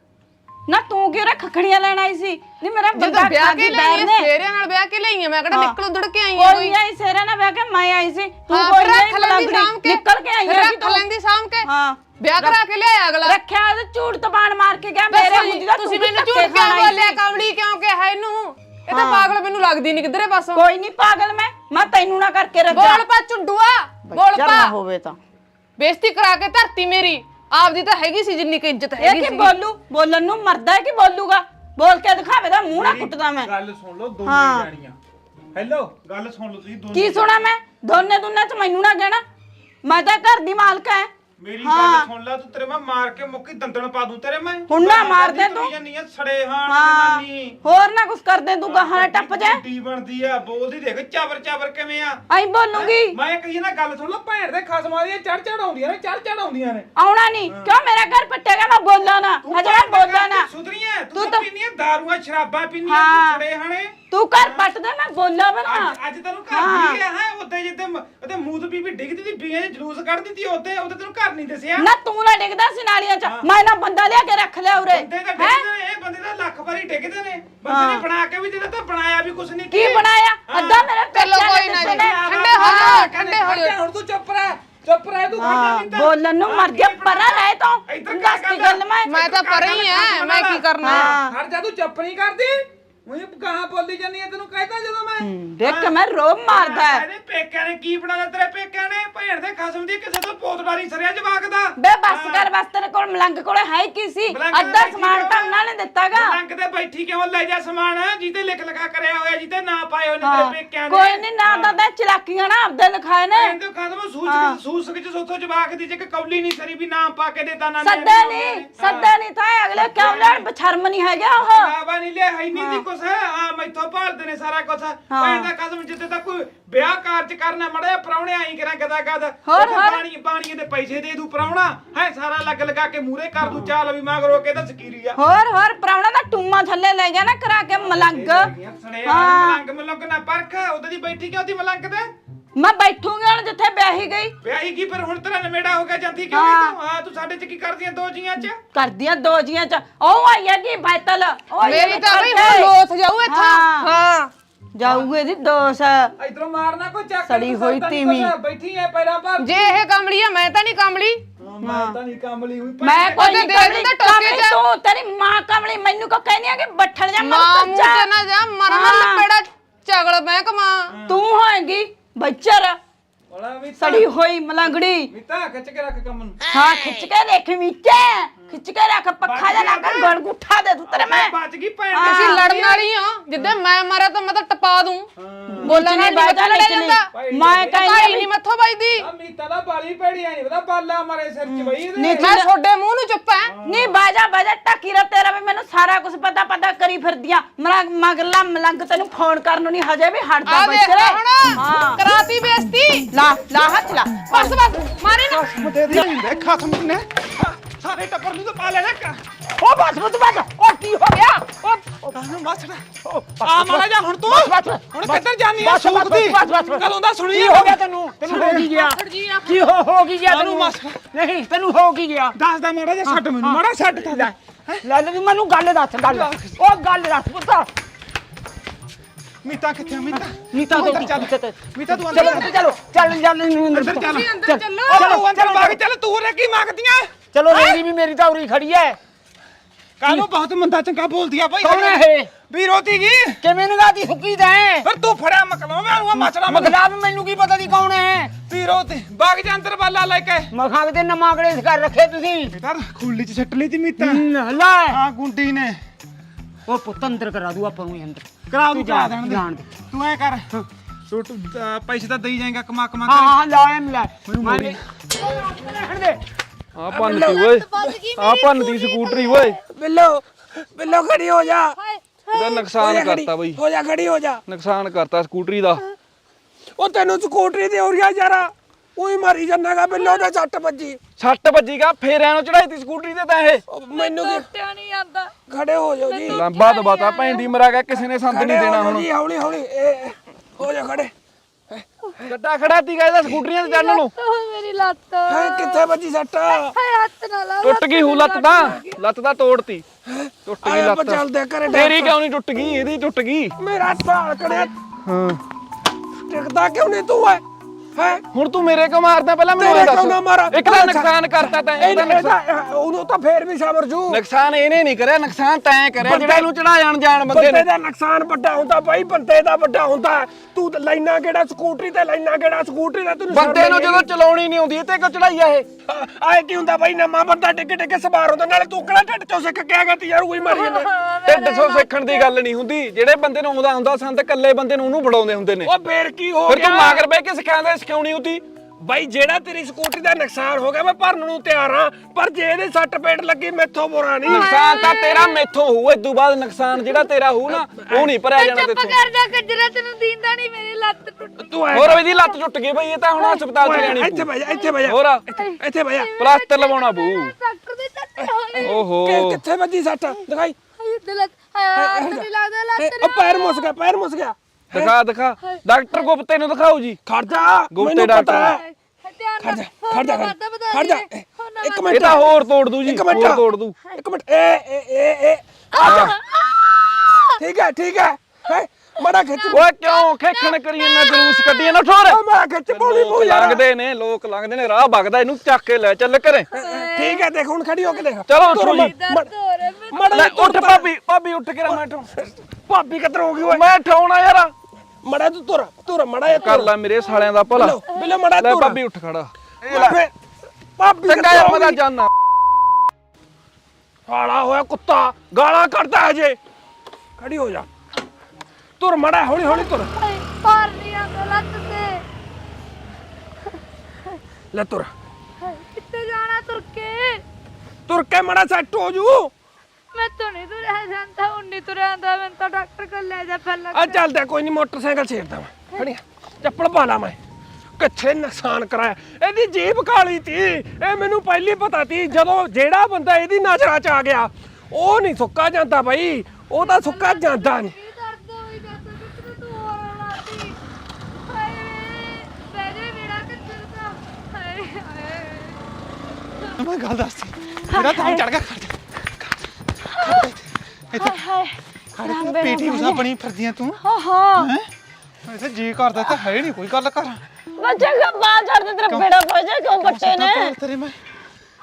ਨਾ ਤੂੰ ਕਿਉਂ ਰ ਖਖੜੀਆਂ ਲੈਣ ਆਈ ਸੀ? ਨਹੀਂ ਮੇਰਾ ਜਦੋਂ ਬੰਦਾ ਵਿਆਹ ਕੇ ਲਈ ਨੇ। ਸੇਰਿਆਂ ਨਾਲ ਵਿਆਹ ਕੇ ਲਈ ਆ ਮੈਂ ਕਿਹੜਾ ਹਾਂ। ਨਿਕਲ ਉਧੜ ਕੇ ਆਈ ਆ ਕੋਈ ਨਹੀਂ ਆਈ ਸੇਰੇ ਨਾਲ ਬਹਿ ਕੇ ਮੈਂ ਆਈ ਸੀ। ਤੂੰ ਹਾਂ ਕੋਈ ਨਹੀਂ ਰੱਖ ਲੈਂਦੀ ਸਾਂਭ ਕੇ। ਨਿਕਲ ਕੇ ਆਈ ਆ ਰੱਖ ਲੈਂਦੀ ਸਾਂਭ ਕੇ। ਹਾਂ। ਵਿਆਹ ਕਰਾ ਕੇ ਲਿਆਇਆ ਅਗਲਾ। ਰੱਖਿਆ ਤੇ ਝੂਠ ਤਬਾਨ ਮਾਰ ਕੇ ਗਿਆ। ਮੇਰੇ ਦੱਸੋ ਜੀ, ਹੁੰਦੀ ਦਾ ਤੁਸੀਂ ਤੂੰ ਮੈਨੂੰ ਝੂਠ ਧੱਕੇ ਕਿਉਂ ਖਾਣ ਆਈ ਬੋਲਿਆ? ਸੀ। ਕਮਲੀ ਕਿਉਂ ਕਿਹਾ ਇਹਨੂੰ? ਇਹ ਤਾਂ ਪਾਗਲ ਮੈਨੂੰ ਲੱਗਦੀ ਨਹੀਂ ਕਿਧਰੇ ਪਾਸੋਂ। ਕੋਈ ਨਹੀਂ ਪਾਗਲ ਮੈਂ। ਮੈਂ ਤੈਨੂੰ ਨਾ ਕਰਕੇ ਰੱਖਿਆ। ਬੋਲ ਪਾ ਚੁੰਡੂਆ ਬੋਲ ਪਾ। ਨਾ ਹੋਵੇ ਤਾਂ। ਬੇਇੱਜ਼ਤੀ ਕਰਾ ਕੇ ਧਰਤੀ ਮੇਰੀ। ਆਪਦੀ ਤਾਂ ਹੈਗੀ ਸੀ ਜਿੰਨੀ ਕੁ ਇੱਜ਼ਤ ਇਹ ਹੈਗੀ ਕੀ ਸੀ ਬੋਲੂ? ਬੋਲਣ ਨੂੰ ਮਰਦਾ ਹੈ ਕਿ ਬੋਲੂਗਾ? ਬੋਲ ਕੇ ਦਿਖਾਵੇ ਦਾ ਮੂੰਹ ਨਾ ਕੁੱਟਦਾ ਮੈਂ। ਗੱਲ ਸੁਣ ਲਓ ਦੋਨੇ ਹਾਂ। ਜਾਣੀਆਂ। ਹੈਲੋ ਗੱਲ ਸੁਣ ਲਓ ਤੁਸੀਂ ਦੋਨੇ ਕੀ ਸੁਣਾ ਮੈਂ? ਦੋਨੇ ਦੁਨੇ ਚ ਮੈਨੂੰ ਨਾ ਕਹਿਣਾ। ਮੈਂ ਤਾਂ ਘਰ ਦੀ ਮਾਲਕ ਐ ਮੇਰੀ ਹਾਂ। ਗੱਲ ਸੁਣ ਲੈ ਤੂੰ ਤੇਰੇ ਮੈਂ ਮਾਰ ਕੇ ਮੁੱਕੀ ਦੰਦਣ ਪਾ ਦੂੰ ਤੇਰੇ ਮੈਂ। ਹੁਣ ਨਾ ਮਾਰ ਦੇ ਤੂੰ। ਨਹੀਂ ਸੜੇ ਹਾਣ ਹਾਂ। ਨਾਨੀ ਹੋਰ ਨਾ ਕੁਛ ਕਰ ਦੇ ਤੂੰ ਗਾਹਾਂ ਟੱਪ ਜਾ। ਟੀ ਬਣਦੀ ਆ ਬੋਲਦੀ ਦੇਖ ਚਾਵਰ ਚਾਵਰ ਕਿਵੇਂ ਆ? ਆਈ ਬੋਲੂਗੀ। ਮੈਂ ਕਹੀ ਨਾ ਗੱਲ ਸੁਣ ਲਓ ਭੈਣ ਦੇ ਖਸਮਾਂ ਦੀਆਂ ਚੜ ਚੜ ਆਉਂਦੀਆਂ ਨੇ ਚੜ ਚੜ ਆਉਂਦੀਆਂ ਨੇ। ਆਉਣਾ ਨਹੀਂ ਕਿਉਂ ਮੇਰਾ ਘਰ ਪੱਟੇਗਾ ਮੈਂ ਬੋਲਾਂ ਨਾ। ਹਜੇ ਮੈਂ ਬੋਲਾਂ ਨਾ। ਸੁਧਰੀਆਂ। ਤੂੰ ਤੂੰ ਤਾਂ ਤਾਂ- ਪੀਨੀਆਂ ਦਾਰੂਆਂ ਸ਼ਰਾਬਾਂ ਪੀਨੀਆਂ ਹਾਂ। ਤੂੰ ਸੜੇ ਹਾਣੇ। ਤੂੰ ਘਰ ਪੱਟ ਦੇ ਮੈਂ ਬੋਲਾਂ ਬਣਾ। ਅੱਜ ਅੱਜ ਤੈਨੂੰ ਘਰ ਹਾਂ। ਨਹੀਂ ਗਿਆ ਹੈ ਉੱਤੇ ਜਿੱਤੇ ਉਹਦੇ ਮੂਤ ਵੀ ਡਿੱਗਦੀ ਦੀ ਬੀਆਂ 'ਚ ਜਲੂਸ ਕੱਢਦੀ ਤੀ ਉੱਤੇ ਉਹਦੇ ਤੈਨੂੰ ਘਰ ਨਹੀਂ ਦੱਸਿਆ। ਨਾ ਤੂੰ ਨਾ ਡਿੱਗਦਾ ਸੀ ਨਾਲੀਆਂ ਚ ਮੈਂ ਨਾ ਬੰਦਾ ਲਿਆ ਕੇ ਰੱਖ ਲਿਆ ਉਰੇ। ਬੰਦੇ ਤਾਂ ਹੈਂ? ਡਿੱਗਦੇ ਨੇ ਇਹ ਬੰਦੇ ਤਾਂ ਲੱਖ ਵਾਰੀ ਡਿੱਗਦੇ ਨੇ। ਬੰਦੇ ਨੇ ਬਣਾ ਕੇ ਵੀ ਦਿੱਤਾ ਤਾਂ ਬਣਾਇਆ ਵੀ ਕੁਛ ਨਹੀਂ ਕੀ ਬਣਾਇਆ? ਅੱਧਾ ਮੇਰੇ ਚਲੋ ਪੇਚਾ ਕੋਈ ਨਾ ਜੀ। ਠੰਡੇ ਹੋ ਜਾਓ ਠੰਡੇ ਹੋ ਜਾਓ। ਹੁਣ ਤੂੰ ਚੁੱਪ ਰਹਿ ਚੁੱਪ ਰਹਿ ਤੂੰ ਖੜ ਜਾ ਹਾਂ ਮਿੰਟ ਬੋਲਣ ਨੂੰ ਮਰ ਜਾ ਪਰਾਂ ਰਹਿ ਇੱਧਰ ਤੂੰ। ਕਿਆ ਦੱਸ ਕੀ ਕਰਦਾ? ਗੱਲ ਮੈਂ। ਮੈਂ ਤਾਂ ਪਰੇ ਹੀ ਆ ਮੈਂ ਕੀ ਕਰਨਾ? ਹੈ? ਹਾਂ ਖੜ ਜਾ ਤੂੰ ਚੁੱਪ ਨਹੀਂ ਕਰਦੀ? ਉਹੀ ਕਹਾਂ ਬੋਲੀ ਜਾਂਦੀ ਹੈ ਤੈਨੂੰ ਕਹਿਦਾ ਜਦੋਂ ਮੈਂ। ਦੇਖ ਮੈਂ ਰੋਬ ਮਾਰਦਾ। ਹੈ। ਇਹਦੇ ਪੇਕਿਆਂ ਨੇ ਕੀ ਬਣਾਇਆ ਤੇਰੇ ਪੇਕਿਆਂ ਨੇ? ਭੈਣ ਦੇ ਖਸਮ ਦੀ ਕਿਸੇ ਤੋਂ ਪੋਤਵਾਰੀ ਸਰਿਆ ਜਵਾਕ ਦਾ। ਬੇ ਬੱਸ ਕਰ ਬਸ ਤੇਰੇ ਕੋਲ ਮਲੰਗ ਕੋਲੇ ਹੈ ਕੀ ਸੀ? ਅੱਧਾ ਬੈਠੀ ਸਮਾਨ ਤਾਂ ਕਿਉਂ? ਉਹਨਾਂ ਨੇ ਦਿੱਤਾਗਾ। ਲੰਗ ਤੇ ਬੈਠੀ ਕਿਉਂ ਲੈ ਜਾ ਸਮਾਨ ਜਿਹਦੇ ਲਿਖ ਲਿਖਾ ਕਰਿਆ ਹੋਇਆ ਜਿਹਦੇ ਨਾਂ ਪਾਏ ਹੋਏ ਨੇ ਤੇਰੇ ਪੇਕਿਆਂ ਨੇ। ਕੋਈ ਨਹੀਂ ਨਾ ਤਾਂ ਤਾਂ ਚਲਾਕੀਆਂ ਨਾ ਆਪਦੇ ਲਿਖਾਏ ਨੇ। ਭੈਣ ਦੇ ਖਸਮ ਸੂਚ ਸੂਸਕ ਚ ਸੋਥੋ ਜਵਾਕ ਦੀ ਜੇ ਕਿ ਕੌਲੀ ਨਹੀਂ ਸਰੀ ਵੀ ਨਾਮ ਪਾ ਕੇ ਦੇਤਾ ਨਾ। ਸੱਦੇ ਨਹੀਂ ਸੱਦੇ ਬਛਰਮ ਨਹੀਂ ਹੈਗਾ ਉਹ ਆਵਾ ਨਹੀਂ ਲੈ ਹੈ ਨਹੀਂ ਦੀ ਕੁਛ ਆ ਮੈਥੋਂ ਭਾਲਦੇ ਨੇ ਸਾਰਾ ਕੁਛ। ਭੈਣ ਦਾ ਕਸਮ ਜਿੱਤੇ ਤੱਕ ਕੋਈ ਵਿਆਹ ਕਾਰਜ ਕਰਨਾ ਮੜਿਆ ਪਰਾਉਣੇ ਆਈ ਕਰਾਂ ਗਦਾ ਗਦ। ਹੋਰ, ਉੱਥੇ ਹੋਰ। ਪਾਣੀ ਪਾਣੀ ਦੇ ਪੈਸੇ ਦੇ ਦੂ ਪਰਾਉਣਾ ਹੈ ਸਾਰਾ ਲੱਗ ਲਗਾ ਕੇ ਮੂਰੇ ਕਰ ਦੂ ਚਾਲ ਵੀ ਮਗਰੋ ਕੇ ਤਾਂ ਸਕੀਰੀ ਆ। ਹੋਰ ਹੋਰ ਪ੍ਰਾਹੁਣਾ ਦਾ ਟੂਮਾ ਥੱਲੇ ਲੈ ਗਿਆ ਨਾ ਕਰਾ ਕੇ ਮਲੰਗ। ਸਣੇ ਹਾਂ। ਮਲੰਗ ਮਲੰਗ ਨਾ ਪਰਖ ਉਹਦੇ ਦੀ ਬੈਠੀ ਕਿਉਂ ਦੀ ਮਲੰਗ ਤੇ? ਮੈਂ ਬੈਠੂਗੀ ਹੁਣ ਜਿੱਥੇ ਵਿਆਹੀ ਗਈ। ਵਿਆਹੀ ਕੀ ਫਿਰ ਹੁਣ ਤੇਰਾ ਨਵੇੜਾ ਹੋ ਗਿਆ ਜਾਂਦੀ ਕਿਉਂ ਨਹੀਂ ਤੂੰ ਹਾਂ ਤੂੰ ਸਾਡੇ ਚ ਕੀ ਕਰਦੀਆਂ ਦੋ ਜੀਆਂ ਚ? ਕਰਦੀਆਂ ਦੋ ਜੀਆਂ ਚ। ਉਹ ਆਈ ਹੈ ਕੀ ਬੈਤਲ? ਉਹ ਆਈ ਹੈ ਮੇਰੀ ਤਾਂ ਬਈ। ਹੁਣ ਲੋਥ ਜਾਊ ਇੱਥੋਂ। ਹਾਂ। ਹਾਂ। ਜਾਊਗੇ ਦੀ ਦੋਸ। ਇਧਰੋਂ ਮਾਰਨਾ ਕੋਈ ਚੱਕ ਸੜੀ ਹੋਈ ਤੀਵੀਂ। ਬੈਠੀ ਐ ਪੈਰਾਂ ਪਰ। ਜੇ ਇਹ ਕਮਲੀ ਆ ਮੈਂ ਤਾਂ ਨਹੀਂ ਕਮਲੀ। ਮੈਂ ਤਾਂ ਨਹੀਂ ਕਾਮਲੀ ਹੋਈ ਮੈਂ ਕੋਈ ਉਹਦੇ ਨਹੀਂ ਦੇ ਕਮਲੀ। ਦਿੰਦਾ ਟੋਕੇ ਕਮਲੀ ਚ। ਤੂੰ ਤੇਰੀ ਮਾਂ ਕਮਲੀ। ਮੈਨੂੰ ਕੋ ਕਹਿੰਦੀ ਆ ਕਿ ਬੱਠਲ ਜਾ ਮਾਂ ਮਰ ਮੂੰਹ ਤੇ ਨਾ ਜਾ ਮਰਨ ਹਾਂ। ਲਪੜਾ ਚਗਲ ਮਾਂ ਤੂੰ ਹੋਏਗੀ। ਬੱਚਰ। ਸੜੀ ਹੋਈ ਮਲੰਗੜੀ। ਮਿੱਤਾ ਖਿੱਚ ਕੇ ਰੱਖ ਕੰਮ ਨੂੰ। ਹਾਂ ਖਿੱਚ ਕੇ ਦੇਖ ਵਿੱਚ ਖਿੱਚ ਕੇ ਰੱਖ ਪੱਖਾ ਜਾ ਲਾ ਕੇ ਦੇ ਦੂ ਤੇਰੇ ਮੈਂ। ਬਚ ਗਈ ਭੈਣ ਹਾਂ। ਅਸੀਂ ਲੜਨ ਵਾਲੀ ਆ ਜਿੱਦਾਂ ਮੈਂ ਮਾਰਿਆ ਤਾਂ ਮੈਂ ਤਾਂ ਟਪਾ ਦੂੰ। ਬੋਲਾਂ ਨਾਲ ਬਾਜਾ ਲੜਿਆ। ਜਾਂਦਾ। ਮੈਂ ਕਹਿੰਦੀ ਨਹੀਂ ਮੱਥੋਂ ਵੱਜਦੀ। ਆ ਮੀਤਾ ਦਾ ਬਾਲੀ ਭੈੜੀ ਆਈ ਪਤਾ ਬਾਲਾ ਮਾਰੇ ਸਿਰ ਚ ਬਈ ਇਹਦੇ। ਨਹੀਂ ਮੈਂ ਤੁਹਾਡੇ ਮੂੰਹ ਨੂੰ ਚੁੱਪ ਐ। ਨਹੀਂ ਬਾਜਾ ਬਾਜਾ ਟੱਕੀ ਰ ਤੇਰਾ ਵੀ ਮੈਨੂੰ ਸਾਰਾ ਕੁਝ ਪਤਾ ਪਤਾ ਕਰੀ ਫਿਰਦੀਆਂ। ਮਰਾ ਮਗਰਲਾ ਮਲੰਗ ਤੈਨੂੰ ਫੋਨ ਕਰਨ ਨੂੰ ਨਹੀਂ ਹਜੇ ਵੀ ਹਟਦਾ ਆ ਦੇਖ ਲੈ ਹੁਣ। ਹਾਂ। ਕਰਾਤੀ ਬੇਇੱਜ਼ਤੀ। ਲਾ ਲਾ ਹੱਥ ਲਾ। ਬਸ ਬਸ। ਮਾਰੇ ਨਾ। ਦੀ ਖਸਮ ਨੇ ਸਾਰੇ ਟੱਬਰ ਨੂੰ ਤਾਂ ਪਾ ਲੈਣਾ ਕਾ ਉਹ ਬਸ ਬਸ ਬਸ। ਉਹ ਕੀ ਹੋ ਗਿਆ? ਉਹ ਕਾਹਨੂੰ ਬਸ ਆ ਮਾਰਾ ਜਾ ਹੁਣ ਤੂੰ। ਹੁਣ ਕਿੱਧਰ ਜਾਨੀ ਆ? ਸੂਕ ਦੀ। ਕਦੋਂ ਦਾ ਸੁਣੀ ਕੀ ਹੋ ਗਿਆ ਤੈਨੂੰ? ਤੈਨੂੰ? ਹੋ ਕੀ ਗਿਆ? ਕੀ ਹੋ ਹੋ ਕੀ ਗਿਆ ਤੈਨੂੰ? ਮਸ ਨਹੀਂ ਤੈਨੂੰ ਹੋ ਕੀ ਗਿਆ? ਦੱਸ ਦਾ ਮਾੜਾ ਜਿਹਾ ਛੱਡ ਮੈਨੂੰ। ਮਾੜਾ ਛੱਡ ਤਾ ਲੈ ਲੈ ਲੈ ਮੈਨੂੰ ਗੱਲ ਦੱਸ ਗੱਲ। ਉਹ ਗੱਲ ਦੱਸ ਪੁੱਤਾ। ਮੀਤਾ ਕਿੱਥੇ ਆ? ਮੀਤਾ? ਨੀਤਾ ਤੋਂ ਅੰਦਰ ਚੱਲ। ਚੱਲ ਮੀਤਾ ਤੂੰ ਚਲੋ ਅੰਦਰ ਚਲੋ। ਚੱਲ ਚੱਲ ਨੂੰ ਅੰਦਰ ਚੱਲ। ਅੰਦਰ ਚੱਲੋ। ਚਲੋ। ਅੰਦਰ ਬਾਗ ਚੱਲ। ਤੂੰ ਰੇ ਕੀ ਮੰਗਦੀਆਂ? ਚਲੋ ਰੇੜੀ ਵੀ ਮੇਰੀ ਤਾਂ ਉਰੀ ਖੜੀ ਐ। ਕਾਹਨੂੰ ਬਹੁਤ ਮੰਦਾ ਚੰਗਾ ਬੋਲਦੀ ਆ ਭਾਈ ਕੌਣ ਹੈ? ਇਹ? ਵੀਰੋਤੀ ਜੀ ਕਿਵੇਂ ਨਗਾਤੀ ਸੁੱਕੀ ਤੈਂ ਫਿਰ ਤੂੰ ਫੜਿਆ ਮਕਲੋ ਮੈਂ ਉਹ ਮਚੜਾ ਮਗਲਾ ਵੀ ਮੈਨੂੰ ਕੀ ਪਤਾ ਦੀ ਕੌਣ ਹੈ ਵੀਰੋਤੀ ਬਾਗ ਦੇ ਅੰਦਰ ਵਾਲਾ ਲੈ ਕੇ। ਮਖਾਂ ਦੇ ਨਮਾਗੜੇ ਕਰ ਰੱਖੇ ਤੁਸੀਂ। ਯਾਰ ਖੁੱਲੀ ਚ ਸੱਟ ਲਈ ਤੀ ਮੀਤਾ। ਲੈ। ਹਾਂ ਗੁੰਡੀ ਨੇ। ਉਹ ਪੁੱਤ ਅੰਦਰ ਕਰਾ ਦੂ ਆਪਾਂ ਨੂੰ ਇਹ ਅੰਦਰ। ਕਰਾ ਦੂ ਤੂੰ ਕਰਾ ਜਾਣ ਦੇਣ ਦੇ। ਜਾਣ ਦੇ। ਤੂੰ ਐ ਕਰ। ਅਹ, ਪੈਸੇ ਤਾਂ ਦੇਈ ਜਾਏਗਾ ਕਮਾ ਕਮਾ ਹਾਂ ਹਾਂ ਲੈ। ਐਮ ਲੈ ਮੈਂ ਦੇ। ਆ ਭੰਨਤੀ ਓਏ। ਆ ਭੰਨਤੀ ਸਕੂਟਰੀ ਓਏ। ਬਿੱਲੋ ਬਿੱਲੋ ਖੜੀ ਹੋ ਜਾ। ਇਹਦਾ ਨੁਕਸਾਨ ਕਰਤਾ ਬਈ। ਹੋ ਜਾ ਖੜੀ ਹੋ ਜਾ। ਨੁਕਸਾਨ ਕਰਤਾ ਸਕੂਟਰੀ ਦਾ। ਉਹ ਤੈਨੂੰ ਸਕੂਟਰੀ ਦੇ ਉਰੀਆ ਯਾਰਾ। ਉਹੀ ਮਾਰੀ ਜਾਂਦਾਗਾ ਬਿੱਲੋ ਦੇ ਛੱਟ ਵੱਜੀ। ਸੱਟ ਵੱਜੀਗਾ ਫੇਰ ਐਨੂੰ ਚੜਾਈ ਤੀ ਸਕੂਟਰੀ ਤੇ ਤਾਂ ਇਹ। ਮੈਨੂੰ ਕੀ ਟਿਆ ਨਹੀਂ ਆਂਦਾ ਖੜੇ ਹੋ ਜਾਓ ਜੀ। ਲੰਬਾ ਦਬਾਤਾ ਭੈਂਦੀ ਮਰਾ ਗਿਆ ਕਿਸੇ ਨੇ ਸੰਦ ਖੜੇ ਨਹੀਂ ਦੇਣਾ ਹੁਣ। ਹੌਲੀ ਹੌਲੀ ਇਹ, ਹੋ ਜਾ ਖੜੇ। ਗੱਡਾ ਖੜਾ ਤੀਗਾ ਇਹਦਾ ਸਕੂਟਰੀਆਂ ਤੇ ਚੜਨ ਨੂੰ। ਮੇਰੀ ਲੱਤ। ਹੈ ਕਿੱਥੇ ਵੱਜੀ ਸੱਟ? ਹਾਏ ਹੱਥ ਨਾ ਲਾ ਟੁੱਟ ਗਈ ਹੂ ਲੱਤ ਤਾਂ। ਲੱਤ ਤਾਂ ਤੋੜਤੀ। ਟੁੱਟ ਗਈ ਆਏ ਲੱਤ। ਆਪਾਂ ਚੱਲਦੇ ਘਰੇ ਤੇਰੀ ਕਿਉਂ ਨਹੀਂ ਟੁੱਟ ਗਈ? ਇਹਦੀ ਟੁੱਟ ਗਈ। ਮੇਰਾ ਸਾਲ ਕੜਿਆ। ਹਾਂ। ਟਿਕਦਾ ਕਿਉਂ ਨਹੀਂ ਤੂੰ ਹੈ ਹੈ? ਹੁਣ ਤੂੰ ਮੇਰੇ ਕਿਉਂ ਮਾਰਦਾ? ਪਹਿਲਾਂ ਮੈਨੂੰ ਤੇਰੇ ਇਹ ਕਿਉਂ ਨਾ ਮਾਰਾਂ? ਦੱਸ ਇੱਕ ਤਾਂ ਨੁਕਸਾਨ ਕਰਤਾ ਤੈਂ ਇਹਦਾ ਨੁਕਸਾਨ ਉਹਨੂੰ ਤਾਂ ਫੇਰ ਵੀ ਸਮਰ ਜੂ। ਨੁਕਸਾਨ ਇਹਨੇ ਨਹੀਂ ਕਰਿਆ ਨੁਕਸਾਨ ਤੈਂ ਕਰਿਆ ਜਿਹੜਾ ਇਹਨੂੰ ਚੜਾ ਜਾਣ ਜਾਣ ਬੰਦੇ ਬੰਦੇ ਨੇ। ਦਾ ਨੁਕਸਾਨ ਵੱਡਾ ਹੁੰਦਾ ਬਾਈ ਬੰਦੇ ਦਾ ਵੱਡਾ ਹੁੰਦਾ। ਤੂੰ ਤਾਂ ਲਾਈਨਾ ਕਿਹੜਾ ਸਕੂਟਰੀ ਤੇ ਲਾਈਨਾ ਕਿਹੜਾ ਸਕੂਟਰੀ ਦਾ ਤੈਨੂੰ ਬੰਦੇ ਨੂੰ ਜਦੋਂ ਚਲਾਉਣੀ ਨਹੀਂ ਆਉਂਦੀ ਤੇ ਕਿਉਂ ਚੜਾਈ ਆ ਇਹ। ਆਏ ਕੀ ਹੁੰਦਾ ਬਾਈ ਨਵਾਂ ਬੰਦਾ ਟਿੱਕੇ ਟਿੱਕੇ ਸਵਾਰ ਹੁੰਦਾ ਨਾਲੇ ਤੂੰ ਕਿਹੜਾ ਢਿੱਡ ਚੋਂ ਸਿੱਖ ਕੇ ਆ ਗਿਆ ਤੀ ਯਾਰ ਉਹੀ ਮਾਰੀ ਜਾਂਦਾ। ਢਿੱਡ ਸੋ ਸਿੱਖਣ ਦੀ ਗੱਲ ਨਹੀਂ ਹੁੰਦੀ। ਜਿਹੜੇ ਬੰਦੇ ਨੂੰ ਆਉਂਦਾ ਹੁੰਦਾ ਸੰਦ ਇਕੱਲੇ ਬੰਦੇ ਨੂੰ ਉਹਨੂੰ ਫੜਾਉਂਦੇ ਹੁੰਦੇ ਨੇ। ਉਹ ਫੇਰ ਕੀ ਹੋ ਫਿਰ ਗਿਆ? ਤੂੰ ਮਾਗਰ ਬਹਿ ਕੇ ਸਿਖਾਉਂਦਾ ਸਿਖਾਉਣੀ ਹੁੰਦੀ। ਬਾਈ ਜਿਹੜਾ ਤੇਰੀ ਸਕੂਟਰੀ ਦਾ ਨੁਕਸਾਨ ਹੋ ਗਿਆ ਮੈਂ ਭਰਨ ਨੂੰ ਤਿਆਰ ਹਾਂ ਪਰ ਜੇ ਇਹਦੇ ਸੱਟ ਪੇਟ ਲੱਗੀ ਮੈਥੋਂ ਬੁਰਾ ਨਹੀਂ। ਨੁਕਸਾਨ ਤਾਂ ਤੇਰਾ ਮੈਥੋਂ ਹੋਊ ਇਦੋਂ ਬਾਅਦ ਨੁਕਸਾਨ ਜਿਹੜਾ ਤੇਰਾ ਹੋਊ ਨਾ ਉਹ ਨਹੀਂ ਭਰਿਆ ਜਾਣਾ ਚੁੱਪ ਤੇਥੋਂ। ਕਰ ਜਾ ਕੰਜਰਾ ਤੈਨੂੰ ਦੀਂਦਾ ਨਹੀਂ ਮੇਰੀ ਲੱਤ ਟੁੱਟ ਤੂੰ ਐਂ ਹੋਰ ਇਹਦੀ ਲੱਤ ਟੁੱਟ ਗਈ ਬਈ ਇਹ ਤਾਂ ਹੁਣ ਹਸਪਤਾਲ ਚ ਲੈਣੀ ਇੱਥੇ ਬਹਿ ਜਾ ਇੱਥੇ ਬਹਿ ਜਾ। ਹੋਰ ਇੱਥੇ- ਇੱਥੇ ਬਹਿ ਜਾ। ਪਲਾਸਟਰ ਲਵਾਉਣਾ ਪਊ। ਡਾਕਟਰ ਦੇ ਓਹੋ। ਕਿ- ਕਿੱਥੇ ਵੱਜੀ ਸੱਟ? ਦਿਖਾਈ। ਹਾਏ ਤੇ ਲੱਤ ਹਾਏ ਹੱਥ ਨਹੀਂ ਲੱਗਦਾ ਲੱਤ ਉਹ ਪੈਰ ਮੁੱਸ ਗਿਆ ਪੈਰ ਮੁੱਸ ਗਿਆ। ਦਿਖਾ ਦਿਖਾ। ਡਾਕਟਰ ਗੁਪਤੇ ਨੂੰ ਦਿਖਾਓ ਜੀ। ਖੜ ਜਾ ਗੁਪਤੇ ਡਾਕਟਰ। ਪਤਾ ਹੈ। ਧਿਆਨ ਖੜ ਨਾਲ ਜਾ ਖੜ ਜਾ ਖੜ ਜਾ, ਇੱਕ ਇਹ ਮਿੰਟ। ਤਾਂ ਹੋਰ ਤੋੜ ਦੂ ਜੀ ਹੋਰ ਤੋੜ ਦੂ। ਇੱਕ ਮਿੰਟ। ਏ ਏ ਏ ਏ। ਠੀਕ ਹੈ ਠੀਕ ਹੈ। ਹੈ ਮੜਾ ਖਿੱਚ। ਓਏ ਕਿਉਂ ਖੇਖਣ ਕਰੀ ਇਹਨਾਂ ਜਲੂਸ ਕੱਢੀ ਇਹਨਾਂ ਠੋਰ? ਮੜਾ ਖਿੱਚ ਪੂ ਯਾਰ ਲੰਘਦੇ ਨੇ ਲੋਕ ਲੰਘਦੇ ਨੇ ਰਾਹ ਵਗਦਾ ਇਹਨੂੰ ਚੱਕ ਕੇ ਲੈ ਚੱਲ ਘਰੇ। ਠੀਕ ਹੈ ਦੇਖ ਹੁਣ ਖੜੀ ਹੋ ਕੇ ਦੇਖ। ਚਲੋ ਉੱਠੋ ਜੀ। ਮ- ਮ- ਮੜਾ ਉੱਠ। ਭਾਬੀ ਭਾਬੀ ਉੱਠ ਕੇ ਮੈਂ ਠਾਉਂ ਭਾਬੀ ਕਿੱਧਰ ਹੋ ਗਈ ਓਏ? ਮੈਂ ਠਾਉਣਾ ਯਾਰ। ਮੜਾ ਤੂੰ ਤੁਰ ਤੁਰ ਮੜਾ ਕਰ ਲੈ ਮੇਰੇ ਸਾਲਿਆਂ ਦਾ ਭਲਾ। ਬਿਲੇ ਮੜਾ ਲੈ ਤੁਰ। ਭਾਬੀ ਉੱਠ ਖੜਾ। ਇਹ ਲੈ। ਭਾਬੀ ਚੰਗਾ ਯਾਰ ਮੈਂ ਜਾਣਾ ਹਾਲਾ ਹੋਇਆ ਕੁੱਤਾ ਗਾਲਾਂ ਕੱਢਦਾ ਹਜੇ। ਖੜੀ ਹੋ ਜਾ। ਤੁਰ ਮੜਾ ਹੌਲੀ ਹੌਲੀ ਤੁਰ। ਪਾਰ ਨਹੀਂ ਆਉਂਦਾ ਲੱਤ ਤੇ। ਲੈ ਤੁਰ। ਕਿੱਥੇ ਜਾਣਾ ਤੁਰ ਕੇ? ਤੁਰ ਕੇ ਮੜਾ ਸੈੱਟ ਹੋ ਜੂ। ਮੈਂ ਤਾਂ ਨਹੀਂ ਤੁਰਿਆ ਜਾਂਦਾ ਹੁਣ ਨਹੀਂ ਤੁਰਿਆ ਜਾਂਦਾ ਮੈਨੂੰ ਤਾਂ ਡਾਕਟਰ ਕੋਲ ਲੈ ਜਾ ਪਹਿਲਾਂ ਆ ਚੱਲਦਾ ਕੋਈ ਨਹੀਂ ਮੋਟਰਸਾਈਕਲ ਛੇੜਦਾ ਮੈਂ। ਖੜੀ ਆ। ਚੱਪਲ ਪਾ ਲਾ ਮੈਂ। ਕਿੱਥੇ ਨੁਕਸਾਨ ਕਰਾਇਆ? ਇਹਦੀ ਜੀਬ ਕਾਲੀ ਤੀ। ਇਹ ਮੈਨੂੰ ਪਹਿਲੀ ਪਤਾ ਤੀ ਜਦੋਂ ਜਿਹੜਾ ਬੰਦਾ ਇਹਦੀ ਨਜ਼ਰਾਂ 'ਚ ਆ ਗਿਆ ਉਹ ਨਹੀਂ ਸੁੱਕਾ ਜਾਂਦਾ ਬਾਈ। ਉਹ ਤਾਂ ਸੁੱਕਾ ਜਾਂਦਾ ਨਹੀਂ ਕੀ ਦਰਦ ਹੋਈ ਜਾਂਦਾ ਕਿੱਥੇ ਤੂੰ ਹੋਰ ਲਾਤੀ ਹਾਏ ਬੈਰੇ ਮੇਰਾ ਕਿੱਥੇ ਦਾ? ਹਾਏ ਹਾਏ। ਮੈਂ ਗੱਲ ਦੱਸਦੀ ਮੇਰਾ ਤਾਂ ਚੜ ਗਿਆ ਖੜ ਹਾਏ ਹਾਏ ਕੇ ਪੀਟੀ ਉਸਾ ਬਣੀ ਫਿਰਦੀਆਂ ਤੂੰ। ਹਾਂ ਹਾਂ। ਹੈ? ਐਸੇ ਜੀ ਕਰਦਾ ਤਾਂ ਹੈ ਨਹੀਂ ਕੋਈ ਗੱਲ ਕਰ ਮੈਂ ਚੰਗਾ ਬਾਹਰ ਛੱਡ ਦੇ ਤੇਰਾ ਬੇੜਾ ਵਜੇ ਕਿਉਂ ਬੱਟੇ ਨੇ? ਤਾਂ ਤੇਰੇ ਮੈਂ?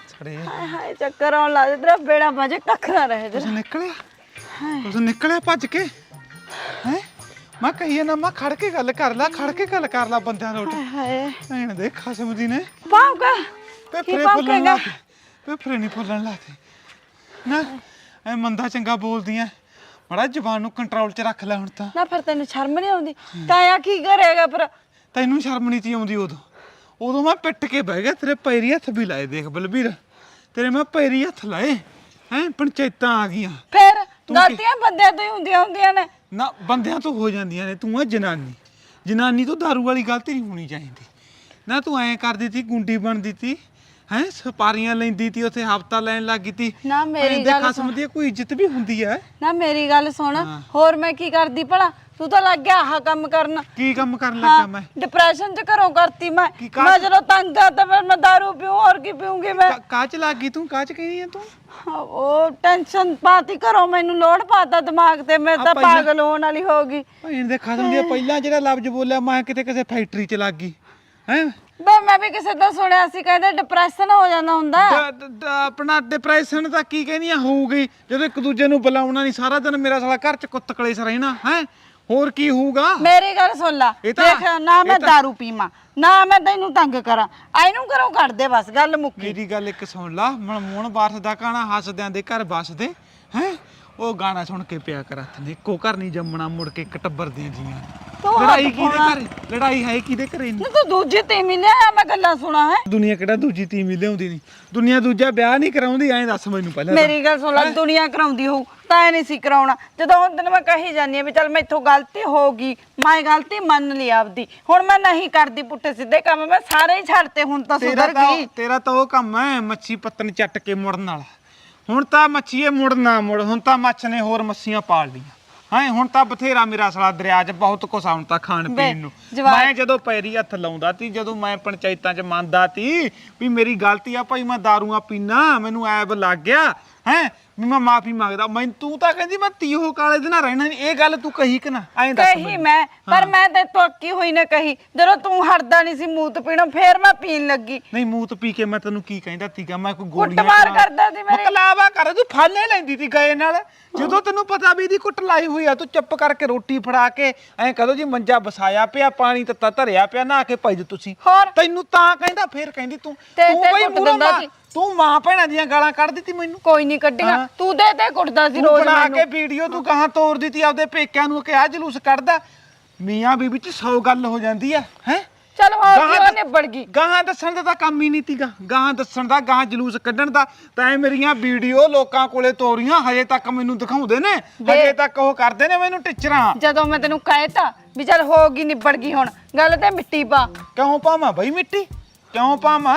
ਛੜੇ ਹਾਏ ਹਾਏ ਚੱਕਰ ਆਉਣ ਲੱਗ ਤੇਰਾ ਬੇੜਾ ਵਜੇ ਕੱਖ ਨਾ ਰਹੇ ਤੇਰਾ। ਨਿਕਲਿਆ? ਉਸ ਨਿਕਲਿਆ ਭੱਜ ਕੇ? ਹੈ? ਮੈਂ ਕਹੀਏ ਨਾ ਮੈਂ ਖੜ ਕੇ ਗੱਲ ਕਰ ਲੈ ਖੜ ਕੇ ਗੱਲ ਕਰ ਲੈ ਬੰਦਿਆਂ ਨੂੰ ਹਾਏ ਭੈਣ ਦੇ ਖਸਮ ਦੀ ਨੇ। ਪਾਉਗਾ ਪੇਫਰੇ ਫੁੱਲਣ ਲੱਗੇ ਪੇਫਰੇ ਨਹੀਂ ਫੁੱਲਣ ਲੱਗੇ ਨਾ ਐ ਮੰਦਾ ਚੰਗਾ ਬੋਲਦੀਆਂ। ਮੜਾ ਜ਼ਬਾਨ ਨੂੰ ਕੰਟਰੋਲ 'ਚ ਰੱਖ ਲੈ ਹੁਣ ਤਾਂ। ਨਾ ਫਿਰ ਤੈਨੂੰ ਸ਼ਰਮ ਨਹੀਂ ਆਉਂਦੀ? ਤਾਇਆ ਕੀ ਕਰੇਗਾ ਫਿਰ? ਤੈਨੂੰ ਸ਼ਰਮ ਨਹੀਂ ਤੀ ਆਉਂਦੀ ਉਦੋਂ? ਉਦੋਂ ਮੈਂ ਪਿੱਟ ਕੇ ਬਹਿ ਗਿਆ ਤੇਰੇ ਪੈਰੀ ਹੱਥ ਵੀ ਲਾਏ ਦੇਖ ਬਲਬੀਰ। ਤੇਰੇ ਮੈਂ ਪੈਰੀ ਹੱਥ ਲਾਏ ਹੈ ਪੰਚਾਇਤਾਂ ਆ ਗਈਆਂ। ਫਿਰ ਗਲਤੀਆਂ ਬੰਦਿਆਂ ਤੋਂ ਹੀ ਹੁੰਦੀਆਂ ਹੁੰਦੀਆਂ ਨੇ। ਨਾ ਬੰਦਿਆਂ ਤੋਂ ਹੋ ਜਾਂਦੀਆਂ ਨੇ ਤੂੰ ਆ ਜਨਾਨੀ। ਜਨਾਨੀ ਤੋਂ ਦਾਰੂ ਵਾਲੀ ਗਲਤੀ ਨਹੀਂ ਹੋਣੀ ਚਾਹੀਦੀ। ਨਾ ਤੂੰ ਐਂ ਕਰ ਦਿੱਤੀ ਗੁੰਡੀ ਬਣ ਦਿੱਤੀ। ਹੈ ਸਪਾਰੀਆਂ ਲੈਂਦੀ ਤੀ ਉੱਥੇ ਹਫਤਾ ਲੈਣ ਲੱਗ ਤੀ। ਨਾ ਮੇਰੀ ਗੱਲ ਖਸਮ ਦੀ ਕੋਈ ਇੱਜ਼ਤ ਵੀ ਹੁੰਦੀ ਹੈ? ਨਾ ਮੇਰੀ ਗੱਲ ਸੁਣ। ਹੋਰ ਮੈਂ ਕੀ ਕਰਦੀ ਭਲਾ? ਤੂੰ ਤਾਂ ਲੱਗ ਗਿਆ ਆਹ ਕੰਮ ਕਰਨ। ਕੀ ਕੰਮ ਕਰਨ ਲੱਗਾ ਮੈਂ? ਡਿਪਰੈਸ਼ਨ ਚ ਘਰੋਂ ਕਰਤੀ ਮੈਂ। ਮੈਂ ਜਦੋਂ ਤੰਗ ਆ ਤਾਂ ਫਿਰ ਮੈਂ दारू ਪੀਉਂ ਹੋਰ ਕੀ ਪੀਉਂਗੀ ਮੈਂ? ਕਾ- ਕਾਹ ਚ ਲੱਗ ਤੂੰ? ਕਾਹ ਚ ਕਹਿੰਦੀ ਆ ਤੂੰ? ਉਹ ਟੈਨਸ਼ਨ ਪਾਤੀ ਘਰੋਂ ਮੈਨੂੰ ਲੋਡ ਪਾਤਾ ਦਿਮਾਗ ਤੇ। ਮੈਂ ਤਾਂ ਪਾਗਲ ਹੋਣ ਵਾਲੀ ਹੋ ਗਈ। ਭੈਣ ਦੇ ਖਸਮ ਦੀ ਪਹਿਲਾਂ ਜਿਹੜਾ ਲਫ਼ਜ਼ ਬੋਲਿਆ ਮੈਂ ਕਿਤੇ ਕਿਸੇ ਫੈਕਟਰੀ ਚ ਲੱਗ ਗਈ। ਹੈ? ਬੇ ਮੈਂ ਵੀ ਕਿਸੇ ਤੋਂ ਸੁਣਿਆ ਸੀ ਕਹਿੰਦੇ ਡਿਪਰੈਸ਼ਨ ਹੋ ਜਾਂਦਾ ਹੁੰਦਾ। ਆਪਣਾ ਡਿਪਰੈਸ਼ਨ ਤਾਂ ਕੀ ਕਹਿੰਦੀਆਂ ਹੋਊਗੀ। ਜਦੋਂ ਇੱਕ ਦੂਜੇ ਨੂੰ ਬੁਲਾਉਣਾ ਨਹੀਂ ਸਾਰਾ ਦਿਨ ਮੇਰਾ ਸਾਲਾ ਘਰ ਚ ਕੁੱਤ ਕਲੇਸ਼ ਰਹਿਣਾ ਹੈ? ਹੋਰ ਕੀ ਹੋਊਗਾ? ਮੇਰੀ ਗੱਲ ਸੁਣ ਲੈ ਇਹ ਤਾਂ- ਦੇਖ ਨਾ ਮੈਂ दारू ਪੀਵਾਂ ਨਾ ਮੈਂ ਤੈਨੂੰ ਤੰਗ ਕਰਾਂ ਇਹਨੂੰ ਘਰੋਂ ਕੱਢ ਦੇ ਬਸ ਗੱਲ ਮੁੱਕੀ। ਮੇਰੀ ਗੱਲ ਇੱਕ ਸੁਣ ਲਾ ਮਨ ਮੋਹਨ ਬਾਰਸ ਦਾ ਗਾਣਾ ਹੱਸਦਿਆਂ ਦੇ ਘਰ ਵੱਸਦੇ ਹੈ? ਉਹ ਗਾਣਾ ਸੁਣ ਕੇ ਪਿਆ ਕਰ ਹੱਥ ਨੇ ਇੱਕੋ ਘਰ ਨਹੀਂ ਜੰਮਣਾ ਮੁੜ ਕੇ ਇੱਕ ਟੱਬਰ ਦੀਆਂ ਜੀਆਂ ਤੂੰ ਹੱਥ ਲੜਾਈ ਕਿਹਦੇ ਘਰ? ਲੜਾਈ ਹੈ ਕਿਹਦੇ ਘਰੇ ਨਹੀਂ? ਤੂੰ ਦੂਜੀ ਤੀਵੀਂ ਲਿਆ ਮੈਂ ਗੱਲਾਂ ਸੁਣਾ ਹੈ? ਦੁਨੀਆ ਕਿਹੜਾ ਦੂਜੀ ਤੀਵੀਂ ਲਿਆਉਂਦੀ ਨਹੀਂ? ਦੁਨੀਆ ਦੂਜਾ ਵਿਆਹ ਨਹੀਂ ਕਰਾਉਂਦੀ ਐਂ ਦੱਸ ਮੈਨੂੰ ਪਹਿਲਾਂ ਤਾਂ। ਮੇਰੀ ਗੱਲ ਸੁਣ ਲੈ ਦੁਨੀਆ ਕਰਾਉਂਦੀ ਹੋਊ ਤਾਂ ਇਹ ਨਹੀਂ ਸੀ ਕਰਾਉਣਾ। ਜਦੋਂ ਹੁਣ ਤੈਨੂੰ ਮੈਂ ਕਹੀ ਜਾਂਦੀ ਆ ਵੀ ਚੱਲ ਮੈਥੋਂ ਗਲਤੀ ਹੋ ਗਈ ਮੈਂ ਗਲਤੀ ਮੰਨ ਲਈ ਆਪਦੀ। ਹੁਣ ਮੈਂ ਨਹੀਂ ਕਰਦੀ ਪੁੱਠੇ ਸਿੱਧੇ ਕੰਮ ਮੈਂ ਸਾਰੇ ਹੀ ਛੱਡਤੇ ਹੁਣ ਤਾਂ ਤੇਰਾ ਸੁਧਰ ਤਾਂ ਗਈ। ਤੇਰਾ ਤਾਂ ਉਹ ਕੰਮ ਹੈ ਮੱਛੀ ਪੱਤਨ ਚੱਟ ਕੇ ਮੁੜਨ ਵਾਲਾ। ਹੁਣ ਤਾਂ ਮੱਛੀਏ ਮੁੜ ਨਾ ਮੁੜ ਹੁਣ ਤਾਂ ਮੱਛ ਨੇ ਹੋਰ ਮੱਛੀਆਂ ਪਾਲ ਲੀਆਂ ਹਾਂ ਹੁਣ ਤਾਂ ਬਥੇਰਾ ਮੇਰਾ ਸਾਲਾ ਦਰਿਆ 'ਚ ਬਹੁਤ ਕੁਛ ਆਉਣ ਤਾਂ ਖਾਣ ਬੇ, ਪੀਣ ਨੂੰ। ਜਵਾਕ- ਮੈਂ ਜਦੋਂ ਪੈਰੀ ਹੱਥ ਲਾਉਂਦਾ ਤੀ ਜਦੋਂ ਮੈਂ ਪੰਚਾਇਤਾਂ 'ਚ ਮੰਨਦਾ ਤੀ ਵੀ ਮੇਰੀ ਗਲਤੀ ਆ ਭਾਈ ਮੈਂ ਦਾਰੂਆਂ ਪੀਣਾ ਮੈਨੂੰ ਐਬ ਲੱਗ ਗਿਆ। ਹੈ? ਵੀ ਮੈਂ ਮਾਫੀ ਮੰਗਦਾ। ਮੈਂ ਤੂੰ ਤਾਂ ਕਹਿੰਦੀ ਮੈਂ ਤੀਹੋ ਕਾਲੇ ਦੇ ਨਾਲ ਰਹਿਣਾ ਨਹੀਂ। ਇਹ ਗੱਲ ਤੂੰ ਕਹੀ ਕਿ ਨਾ? ਐਂ ਦੱਸ ਕਹੀ ਮੈਨੂੰ। ਮੈਂ ਪਰ ਮੈਂ ਤੇ ਤੋਕੀ ਹੋਈ ਨਾ ਕਹੀ। ਜਦੋਂ ਤੂੰ ਹਟਦਾ ਨਹੀਂ ਸੀ ਮੂਤ ਪੀਣੋਂ ਫੇਰ ਮੈਂ ਪੀਣ ਲੱਗੀ। ਨਹੀਂ ਮੂੰਹ ਤੋਂ ਪੀ ਕੇ ਮੈਂ ਤੈਨੂੰ ਕੀ ਕਹਿੰਦਾ ਤੀਗਾ ਮੈਂ ਕੋਈ ਗੋਲੀਆਂ ਕੁੱਟਮਾਰ ਚਲਾ- ਕਰਦਾ ਸੀ ਮੇਰੇ। ਮਕਲਾਵਾ ਕਰ ਤੂੰ ਫਾਲੇ ਲੈਂਦੀ ਤੀ ਗਏ ਨਾਲ। ਜਦੋਂ ਤੈਨੂੰ ਪਤਾ ਵੀ ਇਹਦੀ ਕੁੱਟ ਲਾਈ ਹੋਈ ਆ ਤੂੰ ਚੁੱਪ ਕਰਕੇ ਰੋਟੀ ਫੜਾ ਕੇ ਐਂ ਕਹਦੋ ਜੀ ਮੰਜਾ ਬਸਾਇਆ ਪਿਆ ਪਾਣੀ ਤੱਤਾ ਧਰਿਆ ਪਿਆ ਨਹਾ ਕੇ ਭਾਈ ਤੁਸੀਂ। ਹੋਰ? ਤੈਨੂੰ ਤਾਂ ਕਹਿੰਦਾ ਫੇਰ ਕਹਿੰਦੀ ਤੂੰ। ਤੇ- ਤੂੰ ਕੁੱਟ ਦਿੰਦਾ ਸੀ। ਤੂੰ ਮਾਂ ਭੈਣਾਂ ਦੀਆਂ ਗਾਲਾਂ ਕੱਢ ਦਿੱਤੀ ਮੈਨੂੰ। ਕੋਈ ਨਹੀਂ ਕੱਢੀਆਂ। ਹਾਂ। ਤੂੰ ਦੇ ਤੇ ਕੁੱਟਦਾ ਸੀ ਤੂੰ ਰੋਜ਼ ਬਣਾ ਮੈਨੂੰ। ਕੇ ਵੀਡੀਓ ਤੂੰ ਕਹਾਂ ਤੋੜ ਦਿੱਤੀ ਆਪਦੇ ਪੇਕਿਆਂ ਨੂੰ ਕਿ ਆ ਜਲੂਸ ਕੱਢਦਾ। ਮੀਆਂ ਬੀਬੀ ਚ 100 ਗੱਲ ਹੋ ਜਾਂਦੀ ਆ ਹੈ? ਚਲ ਹੋਰ ਕੀ ਉਹ ਨਿਬੜ ਗਈ? ਗਾਹਾਂ ਦੱਸਣ ਦਾ ਤਾਂ ਕੰਮ ਹੀ ਨਹੀਂ ਤੀਗਾ। ਗਾਹਾਂ ਦੱਸਣ ਦਾ ਗਾਹਾਂ ਜਲੂਸ ਕੱਢਣ ਦਾ। ਤਾਂ ਮੇਰੀਆਂ ਵੀਡੀਓ ਲੋਕਾਂ ਕੋਲੇ ਤੋਰੀਆਂ ਹਜੇ ਤੱਕ ਮੈਨੂੰ ਦਿਖਾਉਂਦੇ ਨੇ। ਹਜੇ ਤੱਕ ਉਹ ਕਰਦੇ ਨੇ ਮੈਨੂੰ ਟਿਚਰਾਂ। ਜਦੋਂ ਮੈਂ ਤੈਨੂੰ ਕਹਿਤਾ ਵੀ ਚੱਲ ਹੋ ਗਈ ਨਿਬੜ ਗਈ ਹੁਣ। ਗੱਲ ਤੇ ਮਿੱਟੀ ਪਾ। ਕਿਉਂ ਪਾਵਾਂ ਬਈ ਮਿੱਟੀ? ਕਿਉਂ ਪਾਵਾਂ